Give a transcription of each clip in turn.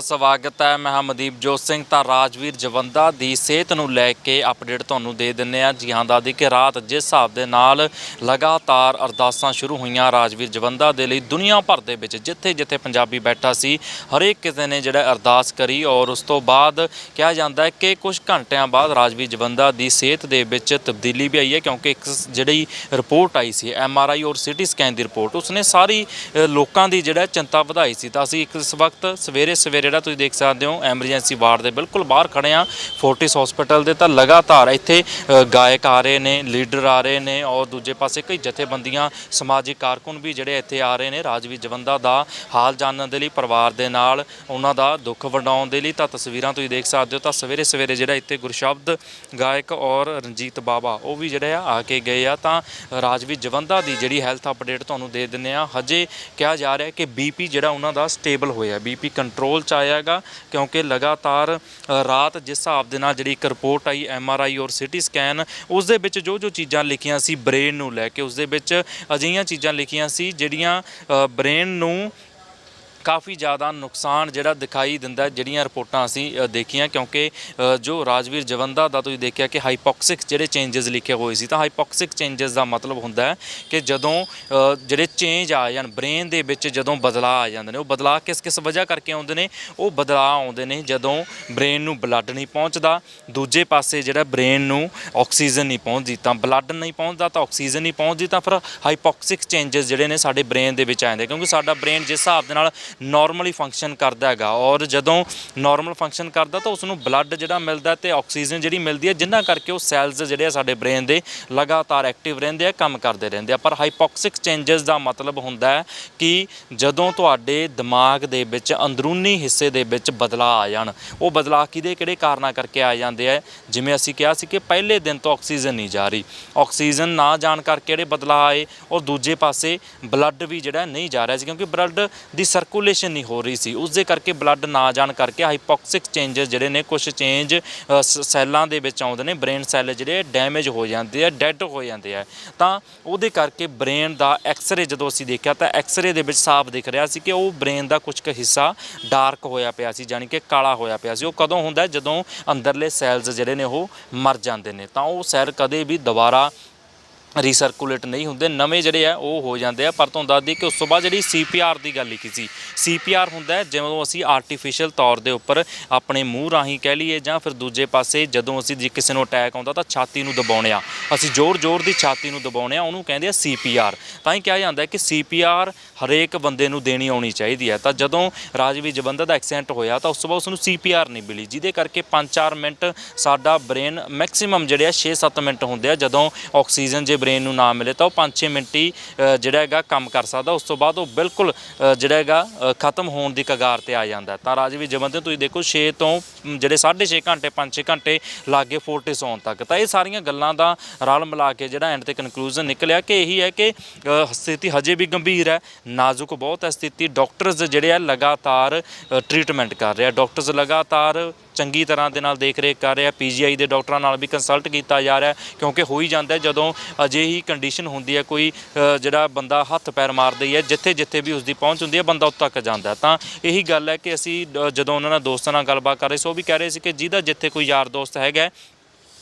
ਸਵਾਗਤ ਹੈ। ਮੈਂ ਹਾਂ ਜੋਤ ਸਿੰਘ, ਤਾਂ ਰਾਜਵੀਰ ਜਵੰਦਾ ਦੀ ਸਿਹਤ ਨੂੰ ਲੈ ਕੇ ਅਪਡੇਟ ਤੁਹਾਨੂੰ ਦੇ ਦਿੰਨੇ ਆ ਜੀ ਹਾਂ ਦਾਦੀ ਕਿ ਰਾਤ ਜਿਸ ਹਿਸਾਬ ਦੇ ਨਾਲ ਲਗਾਤਾਰ ਅਰਦਾਸਾਂ ਸ਼ੁਰੂ ਹੋਈਆਂ, ਰਾਜਵੀਰ ਜਵੰਦਾ ਦੇ ਲਈ ਦੁਨੀਆ ਭਰ ਦੇ ਵਿੱਚ ਜਿੱਥੇ ਜਿੱਥੇ ਪੰਜਾਬੀ ਬੈਠਾ ਸੀ, ਹਰੇਕ ਕਿਸੇ ਨੇ ਜਿਹੜਾ ਅਰਦਾਸ ਕਰੀ ਔਰ ਉਸ ਤੋਂ ਬਾਅਦ ਕਿਹਾ ਜਾਂਦਾ ਹੈ ਕਿ ਕੁਝ ਘੰਟਿਆਂ ਬਾਅਦ ਰਾਜਵੀਰ ਜਵੰਦਾ ਦੀ ਸਿਹਤ ਦੇ ਵਿੱਚ ਤਬਦੀਲੀ ਵੀ ਆਈ ਹੈ, ਕਿਉਂਕਿ ਇੱਕ ਜਿਹੜੀ ਰਿਪੋਰਟ ਆਈ ਸੀ, ਐਮ ਆਰ ਆਈ ਔਰ ਸਿਟੀ ਸਕੈਨ ਦੀ ਰਿਪੋਰਟ, ਉਸਨੇ ਸਾਰੀ ਲੋਕਾਂ ਦੀ ਜਿਹੜਾ ਚਿੰਤਾ ਵਧਾਈ ਸੀ। ਤਾਂ ਅਸੀਂ ਇੱਕ ਇਸ ਵਕਤ ਸਵੇਰੇ ਸਵੇਰੇ ਜਿਹੜਾ ਤੁਸੀਂ ਦੇਖ ਸਕਦੇ ਹੋ, ਐਮਰਜੈਂਸੀ ਵਾਰਡ ਦੇ ਬਿਲਕੁਲ ਬਾਹਰ ਖੜੇ ਆ। ਫੋਰਟਿਸ ਹਸਪੀਟਲ ਦੇ ਤਾਂ ਲਗਾਤਾਰ ਇੱਥੇ ਗਾਇਕ ਆ ਰਹੇ ਨੇ, ਲੀਡਰ ਆ ਰਹੇ ਨੇ ਔਰ ਦੂਜੇ ਪਾਸੇ ਕਈ ਜਥੇਬੰਦੀਆਂ, ਸਮਾਜਿਕ ਕਾਰਕੁਨ ਵੀ ਜਿਹੜੇ ਇੱਥੇ ਆ ਰਹੇ ਨੇ। ਰਾਜਵੀਰ ਜਵੰਦਾ ਦਾ ਹਾਲ ਜਾਣਨ ਦੇ ਲਈ, ਪਰਿਵਾਰ ਦੇ ਨਾਲ ਉਹਨਾਂ ਦਾ ਦੁੱਖ ਵੰਡਾਉਣ ਦੇ ਲਈ ਤਾਂ ਤਸਵੀਰਾਂ ਤੁਸੀਂ ਦੇਖ ਸਕਦੇ ਹੋ। ਤਾਂ ਸਵੇਰੇ ਸਵੇਰੇ ਜਿਹੜਾ ਇੱਥੇ ਗੁਰਸ਼ਬਦ ਗਾਇਕ ਔਰ ਰਣਜੀਤ ਬਾਵਾ ਉਹ ਵੀ ਜਿਹੜੇ ਆ ਆ ਕੇ ਗਏ ਆ। ਤਾਂ ਰਾਜਵੀਰ ਜਵੰਦਾ ਦੀ ਜਿਹੜੀ ਹੈਲਥ ਅਪਡੇਟ ਤੁਹਾਨੂੰ ਦੇ ਦਿੰਨੇ ਆ। ਹਜੇ ਕਿਹਾ ਜਾ ਰਿਹਾ ਕਿ ਬੀਪੀ ਜਿਹੜਾ ਉਹਨਾਂ ਦਾ ਸਟੇਬਲ ਹੋਇਆ, ਬੀਪੀ ਕੰਟਰੋਲ ਚ ਆਇਆ ਆਇਆਗਾ ਕਿਉਂਕਿ ਲਗਾਤਾਰ ਰਾਤ ਜਿਸ ਹਿਸਾਬ ਦੇ ਨਾਲ ਜਿਹੜੀ ਇੱਕ ਰਿਪੋਰਟ ਆਈ, ਐਮ ਆਰ ਆਈ ਔਰ ਸਿਟੀ ਸਕੈਨ, ਉਸ ਦੇ ਵਿੱਚ ਜੋ ਜੋ ਚੀਜ਼ਾਂ ਲਿਖੀਆਂ ਸੀ ਬ੍ਰੇਨ ਨੂੰ ਲੈ ਕੇ, ਉਸ ਦੇ ਵਿੱਚ ਅਜਿਹੀਆਂ ਚੀਜ਼ਾਂ ਲਿਖੀਆਂ ਸੀ, ਜਿਹੜੀਆਂ ਬ੍ਰੇਨ ਨੂੰ ਕਾਫੀ ਜ਼ਿਆਦਾ ਨੁਕਸਾਨ ਜਿਹੜਾ ਦਿਖਾਈ ਦਿੰਦਾ ਜਿਹੜੀਆਂ ਰਿਪੋਰਟਾਂ ਅਸੀਂ ਦੇਖੀਆਂ ਕਿਉਂਕਿ ਜੋ ਰਾਜਵੀਰ ਜਵੰਦਾ ਦਾ ਤੁਸੀਂ ਦੇਖਿਆ ਕਿ ਹਾਈਪੋਕਸਿਕ ਜਿਹੜੇ ਚੇਂਜਸ ਲਿਖੇ ਹੋਏ ਸੀ, ਤਾਂ ਹਾਈਪੋਕਸਿਕ ਚੇਂਜਸ ਦਾ ਮਤਲਬ ਹੁੰਦਾ ਹੈ ਕਿ ਜਦੋਂ ਜਿਹੜੇ ਚੇਂਜ ਆ ਜਾਣ ਬ੍ਰੇਨ ਦੇ ਵਿੱਚ ਜਦੋਂ ਬਦਲਾਅ ਆ ਜਾਂਦੇ ਨੇ, ਉਹ ਬਦਲਾਅ ਕਿਸ ਕਿਸ ਵਜ੍ਹਾ ਕਰਕੇ ਆਉਂਦੇ ਨੇ? ਉਹ ਬਦਲਾਅ ਆਉਂਦੇ ਨੇ ਜਦੋਂ ਬ੍ਰੇਨ ਨੂੰ ਬਲੱਡ ਨਹੀਂ ਪਹੁੰਚਦਾ, ਦੂਜੇ ਪਾਸੇ ਜਿਹੜਾ ਬ੍ਰੇਨ ਨੂੰ ਆਕਸੀਜਨ ਨਹੀਂ ਪਹੁੰਚਦੀ, ਤਾਂ ਬਲੱਡ ਨਹੀਂ ਪਹੁੰਚਦਾ, ਤਾਂ ਆਕਸੀਜਨ ਨਹੀਂ ਪਹੁੰਚਦੀ, ਤਾਂ ਫਿਰ ਹਾਈਪੋਕਸਿਕ ਚੇਂਜਸ ਜਿਹੜੇ ਨੇ ਸਾਡੇ ਬ੍ਰੇਨ ਦੇ ਵਿੱਚ ਆ ਜਾਂਦੇ ਕਿਉਂਕਿ ਸਾਡਾ ਬ੍ਰੇਨ ਜਿਸ ਹਿਸਾਬ ਦੇ ਨਾਲ ਨਾਰਮਲੀ ਫੰਕਸ਼ਨ ਕਰਦਾ ਹੈਗਾ। ਔਰ ਜਦੋਂ ਨਾਰਮਲ ਫੰਕਸ਼ਨ ਕਰਦਾ ਤਾਂ ਉਸ ਨੂੰ ਬਲੱਡ ਜਿਹੜਾ ਮਿਲਦਾ ਤੇ ਆਕਸੀਜਨ ਜਿਹੜੀ ਮਿਲਦੀ ਹੈ, ਜਿੰਨਾ ਕਰਕੇ ਉਹ ਸੈਲਸ ਜਿਹੜੇ ਆ ਸਾਡੇ ਬ੍ਰੇਨ ਦੇ ਲਗਾਤਾਰ ਐਕਟਿਵ ਰਹਿੰਦੇ ਆ, ਕੰਮ ਕਰਦੇ ਰਹਿੰਦੇ ਆ। ਪਰ ਹਾਈਪੋਕਸਿਕ ਚੇਂਜਸ ਦਾ ਮਤਲਬ ਹੁੰਦਾ ਹੈ ਕਿ ਜਦੋਂ ਤੁਹਾਡੇ ਦਿਮਾਗ ਦੇ ਵਿੱਚ, ਅੰਦਰੂਨੀ ਹਿੱਸੇ ਦੇ ਵਿੱਚ ਬਦਲਾਅ ਆ ਜਾਣ, ਉਹ ਬਦਲਾਅ ਕਿਹਦੇ, ਕਿਹੜੇ ਕਾਰਨਾਂ ਕਰਕੇ ਆ ਜਾਂਦੇ ਆ? ਜਿਵੇਂ ਅਸੀਂ ਕਿਹਾ ਸੀ ਕਿ ਪਹਿਲੇ ਦਿਨ ਤੋਂ ਆਕਸੀਜਨ ਨਹੀਂ ਜਾ ਰਹੀ। ਆਕਸੀਜਨ ਨਾ ਜਾਣ ਕਰਕੇ ਜਿਹੜੇ ਬਦਲਾਅ ਆਏ ਔਰ ਦੂਜੇ ਪਾਸੇ ਬਲੱਡ ਵੀ ਜਿਹੜਾ ਨਹੀਂ ਜਾ ਰਿਹਾ ਸੀ, ਕਿਉਂਕਿ ਬਲੱਡ ਦੀ ਸਰਕੂਲੇਸ਼ਨ ਨਹੀਂ ਹੋ ਰਹੀ ਸੀ। ਉਸ ਦੇ ਕਰਕੇ ਬਲੱਡ ਨਾ ਜਾਣ ਕਰਕੇ ਹਾਈਪੋਕਸਿਕ ਚੇਂਜਸ ਜਿਹੜੇ ਨੇ ਕੁਝ ਚੇਂਜ ਸੈੱਲਾਂ ਦੇ ਵਿੱਚ ਆਉਂਦੇ ਨੇ ਬ੍ਰੇਨ ਸੈੱਲ ਜਿਹੜੇ ਡੈਮੇਜ ਹੋ ਜਾਂਦੇ ਆ ਡੈੱਡ ਹੋ ਜਾਂਦੇ ਆ। ਤਾਂ ਉਹਦੇ ਕਰਕੇ ਬ੍ਰੇਨ ਦਾ ਐਕਸ-ਰੇ ਜਦੋਂ ਅਸੀਂ ਦੇਖਿਆ ਤਾਂ ਐਕਸ-ਰੇ ਦੇ ਵਿੱਚ ਸਾਫ਼ ਦਿਖ ਰਿਹਾ ਸੀ ਕਿ ਉਹ ਬ੍ਰੇਨ ਦਾ ਕੁਝ ਕੁ ਹਿੱਸਾ ਡਾਰਕ ਹੋਇਆ ਪਿਆ ਸੀ ਯਾਨੀ ਕਿ ਕਾਲਾ ਹੋਇਆ ਪਿਆ ਸੀ। ਉਹ ਕਦੋਂ ਹੁੰਦਾ ਜਦੋਂ ਅੰਦਰਲੇ ਸੈੱਲਸ ਜਿਹੜੇ ਨੇ ਉਹ ਮਰ ਜਾਂਦੇ ਨੇ। ਤਾਂ ਉਹ ਸੈੱਲ ਕਦੇ ਵੀ ਦੁਬਾਰਾ ਰੀਸਰਕੂਲੇਟ ਨਹੀਂ ਹੁੰਦੇ, ਨਵੇਂ ਜਿਹੜੇ ਆ, ਉਹ ਹੋ ਜਾਂਦੇ ਆ। ਪਰ ਤੁਹਾਨੂੰ ਦੱਸ ਦਈਏ ਕਿ ਉਸ ਤੋਂ ਬਾਅਦ ਜਿਹੜੀ ਸੀਪੀਆਰ ਦੀ ਗੱਲ ਲਿਖੀ ਸੀ, ਸੀਪੀਆਰ ਹੁੰਦਾ ਹੈ ਜਦੋਂ ਅਸੀਂ ਆਰਟੀਫੀਸ਼ੀਅਲ ਤੌਰ ਦੇ ਉੱਪਰ ਆਪਣੇ ਮੂੰਹ ਰਾਹੀਂ ਕਹਿ ਲਈਏ ਜਾਂ ਫਿਰ ਦੂਜੇ ਪਾਸੇ ਜਦੋਂ ਅਸੀਂ ਜੇ ਕਿਸੇ ਨੂੰ ਅਟੈਕ ਆਉਂਦਾ ਤਾਂ ਛਾਤੀ ਨੂੰ ਦਬਾਉਣੇ ਆ। ਅਸੀਂ ਜ਼ੋਰ-ਜ਼ੋਰ ਦੀ ਛਾਤੀ ਨੂੰ ਦਬਾਉਣੇ ਆ, ਉਹਨੂੰ ਕਹਿੰਦੇ ਆ ਸੀਪੀਆਰ। ਤਾਂ ਹੀ ਕਿਹਾ ਜਾਂਦਾ ਹੈ ਕਿ ਸੀਪੀਆਰ ਹਰੇਕ ਬੰਦੇ ਨੂੰ ਦੇਣੀ ਆਉਣੀ ਚਾਹੀਦੀ ਹੈ। ਤਾਂ ਜਦੋਂ ਰਾਜਵੀ ਜਵੰਦਾ ਦਾ ਐਕਸੀਡੈਂਟ ਹੋਇਆ ਤਾਂ ਉਸ ਤੋਂ ਬਾਅਦ ਉਸ ਨੂੰ ਸੀਪੀਆਰ ਨਹੀਂ ਮਿਲੀ, ਜਿਹਦੇ ਕਰਕੇ 5-4 ਮਿੰਟ ਸਾਡਾ ਬ੍ਰੇਨ ਮੈਕਸਿਮਮ ਜਿਹੜੇ ਆ 6-7 ਮਿੰਟ ਹੁੰਦੇ ਆ, ਜਦੋਂ ਆਕਸੀਜਨ ਜੇ ਬ੍ਰੇਨ ਨੂੰ ਨਾ ਮਿਲੇ ਤਾਂ ਉਹ 5-6 ਮਿੰਟ ਹੀ ਜਿਹੜਾ ਹੈਗਾ ਕੰਮ ਕਰ ਸਕਦਾ। ਉਸ ਤੋਂ ਬਾਅਦ ਉਹ ਬਿਲਕੁਲ ਜਿਹੜਾ ਹੈਗਾ ਖਤਮ ਹੋਣ ਦੀ ਕਗਾਰ ਤੇ ਆ ਜਾਂਦਾ। ਹੈ। ਤਾਂ ਰਾਜਵੀਰ ਜਵੰਦੇ ਤੁਸੀਂ ਦੇਖੋ 6 ਤੋਂ ਮ, ਜਿਹੜੇ 6.5 ਘੰਟੇ 5-6 ਘੰਟੇ ਲਾਗੇ ਫੋਰਟਿਸ ਆਉਣ ਤੱਕ। ਤਾਂ ਇਹ ਸਾਰੀਆਂ ਗੱਲਾਂ ਦਾ ਰਲ ਮਿਲਾ ਕੇ ਜਿਹੜਾ ਐਂਡ ਤੇ ਕਨਕਲੂਜਨ ਨਿਕਲਿਆ ਕਿ ਇਹੀ ਹੈ ਕਿ ਸਥਿਤੀ ਹਜੇ ਵੀ ਗੰਭੀਰ ਹੈ ਨਾਜ਼ੁਕ ਬਹੁਤ ਹੈ ਸਥਿਤੀ। ਡਾਕਟਰਸ ਜਿਹੜੇ ਆ ਲਗਾਤਾਰ ਟ੍ਰੀਟਮੈਂਟ ਕਰ ਰਹੇ ਆ। ਡਾਕਟਰਸ ਲਗਾਤਾਰ ਚੰਗੀ ਤਰ੍ਹਾਂ ਦੇ ਨਾਲ ਦੇਖ ਰੇਖ ਕਰ ਰਿਹਾ। ਪੀਜੀਆਈ ਦੇ ਡਾਕਟਰਾਂ ਨਾਲ ਵੀ ਕੰਸਲਟ ਕੀਤਾ ਜਾ ਰਿਹਾ ਕਿਉਂਕਿ ਹੋ ਹੀ ਜਾਂਦਾ ਹੈ ਜਦੋਂ ਅਜਿਹੀ ਕੰਡੀਸ਼ਨ ਹੁੰਦੀ ਹੈ ਕੋਈ ਜਿਹੜਾ ਬੰਦਾ ਹੱਥ ਪੈਰ ਮਾਰਦਾ ਹੀ ਹੈ ਜਿੱਥੇ ਜਿੱਥੇ ਵੀ ਉਸ ਦੀ ਪਹੁੰਚ ਹੁੰਦੀ ਹੈ ਬੰਦਾ ਉੱਥੇ ਤੱਕ ਜਾਂਦਾ ਤਾਂ ਇਹੀ ਗੱਲ ਹੈ ਕਿ ਅਸੀਂ ਅ, ਜਦੋਂ ਉਹਨਾਂ ਨਾਲ ਦੋਸਤਾਂ ਨਾਲ ਗੱਲਬਾਤ ਕਰ ਰਹੇ ਸੋ ਉਹ ਵੀ ਕਹਿ ਰਹੇ ਸੀ ਕਿ ਜਿਹਦਾ ਜਿੱਥੇ ਕੋਈ ਯਾਰ ਦੋਸਤ ਹੈਗਾ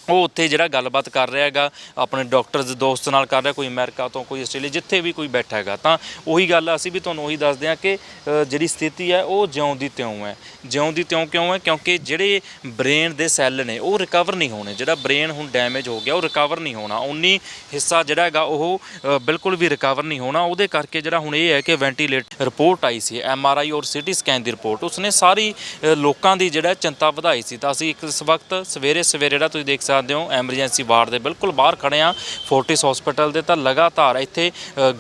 ਉਹ ਉੱਥੇ ਜਿਹੜਾ ਗੱਲਬਾਤ ਕਰ ਰਿਹਾ ਹੈਗਾ ਆਪਣੇ ਡਾਕਟਰਸ ਦੋਸਤ ਨਾਲ ਕਰ ਰਿਹਾ ਕੋਈ ਅਮਰੀਕਾ ਤੋਂ ਕੋਈ ਆਸਟ੍ਰੇਲੀਆ ਜਿੱਥੇ ਵੀ ਕੋਈ ਬੈਠਾ ਹੈਗਾ। ਤਾਂ ਉਹੀ ਗੱਲ ਅਸੀਂ ਵੀ ਤੁਹਾਨੂੰ ਉਹੀ ਦੱਸਦੇ ਹਾਂ ਕਿ ਅ, ਜਿਹੜੀ ਸਥਿਤੀ ਹੈ ਉਹ ਜਿਉਂ ਦੀ ਤਿਉਂ ਹੈ। ਜਿਉਂ ਦੀ ਤਿਉਂ ਕਿਉਂ ਹੈ? ਕਿਉਂਕਿ ਜਿਹੜੇ ਬ੍ਰੇਨ ਦੇ ਸੈੱਲ ਨੇ ਉਹ ਰਿਕਵਰ ਨਹੀਂ ਹੋਣੇ। ਜਿਹੜਾ ਬ੍ਰੇਨ ਹੁਣ ਡੈਮੇਜ ਹੋ ਗਿਆ ਉਹ ਰਿਕਵਰ ਨਹੀਂ ਹੋਣਾ। ਉਨੀ ਹਿੱਸਾ ਜਿਹੜਾ ਹੈਗਾ ਉਹ ਅ, ਬਿਲਕੁਲ ਵੀ ਰਿਕਵਰ ਨਹੀਂ ਹੋਣਾ। ਉਹਦੇ ਕਰਕੇ ਜਿਹੜਾ ਹੁਣ ਇਹ ਹੈ ਕਿ ਵੈਂਟੀਲੇਟਰ ਰਿਪੋਰਟ ਆਈ ਸੀ ਐਮ ਆਰ ਆਈ ਔਰ ਸਿਟੀ ਸਕੈਨ ਦੀ ਰਿਪੋਰਟ ਉਸਨੇ ਸਾਰੀ ਅ, ਲੋਕਾਂ ਦੀ ਜਿਹੜਾ ਚਿੰਤਾ ਵਧਾਈ ਸੀ। ਤਾਂ ਅਸੀਂ ਇੱਕ ਇਸ ਵਕਤ ਸਵੇਰੇ ਸਵੇਰੇ ਜਿਹੜਾ ਤੁਸੀਂ ਦੇਖ ਸਕਦੇ ਸਕਦੇ ਹੋ, ਐਮਰਜੈਂਸੀ ਵਾਰਡ ਦੇ ਬਿਲਕੁਲ ਬਾਹਰ ਖੜੇ ਆ। ਫੋਰਟਿਸ ਹਸਪੀਟਲ ਦੇ ਤਾਂ ਲਗਾਤਾਰ ਇੱਥੇ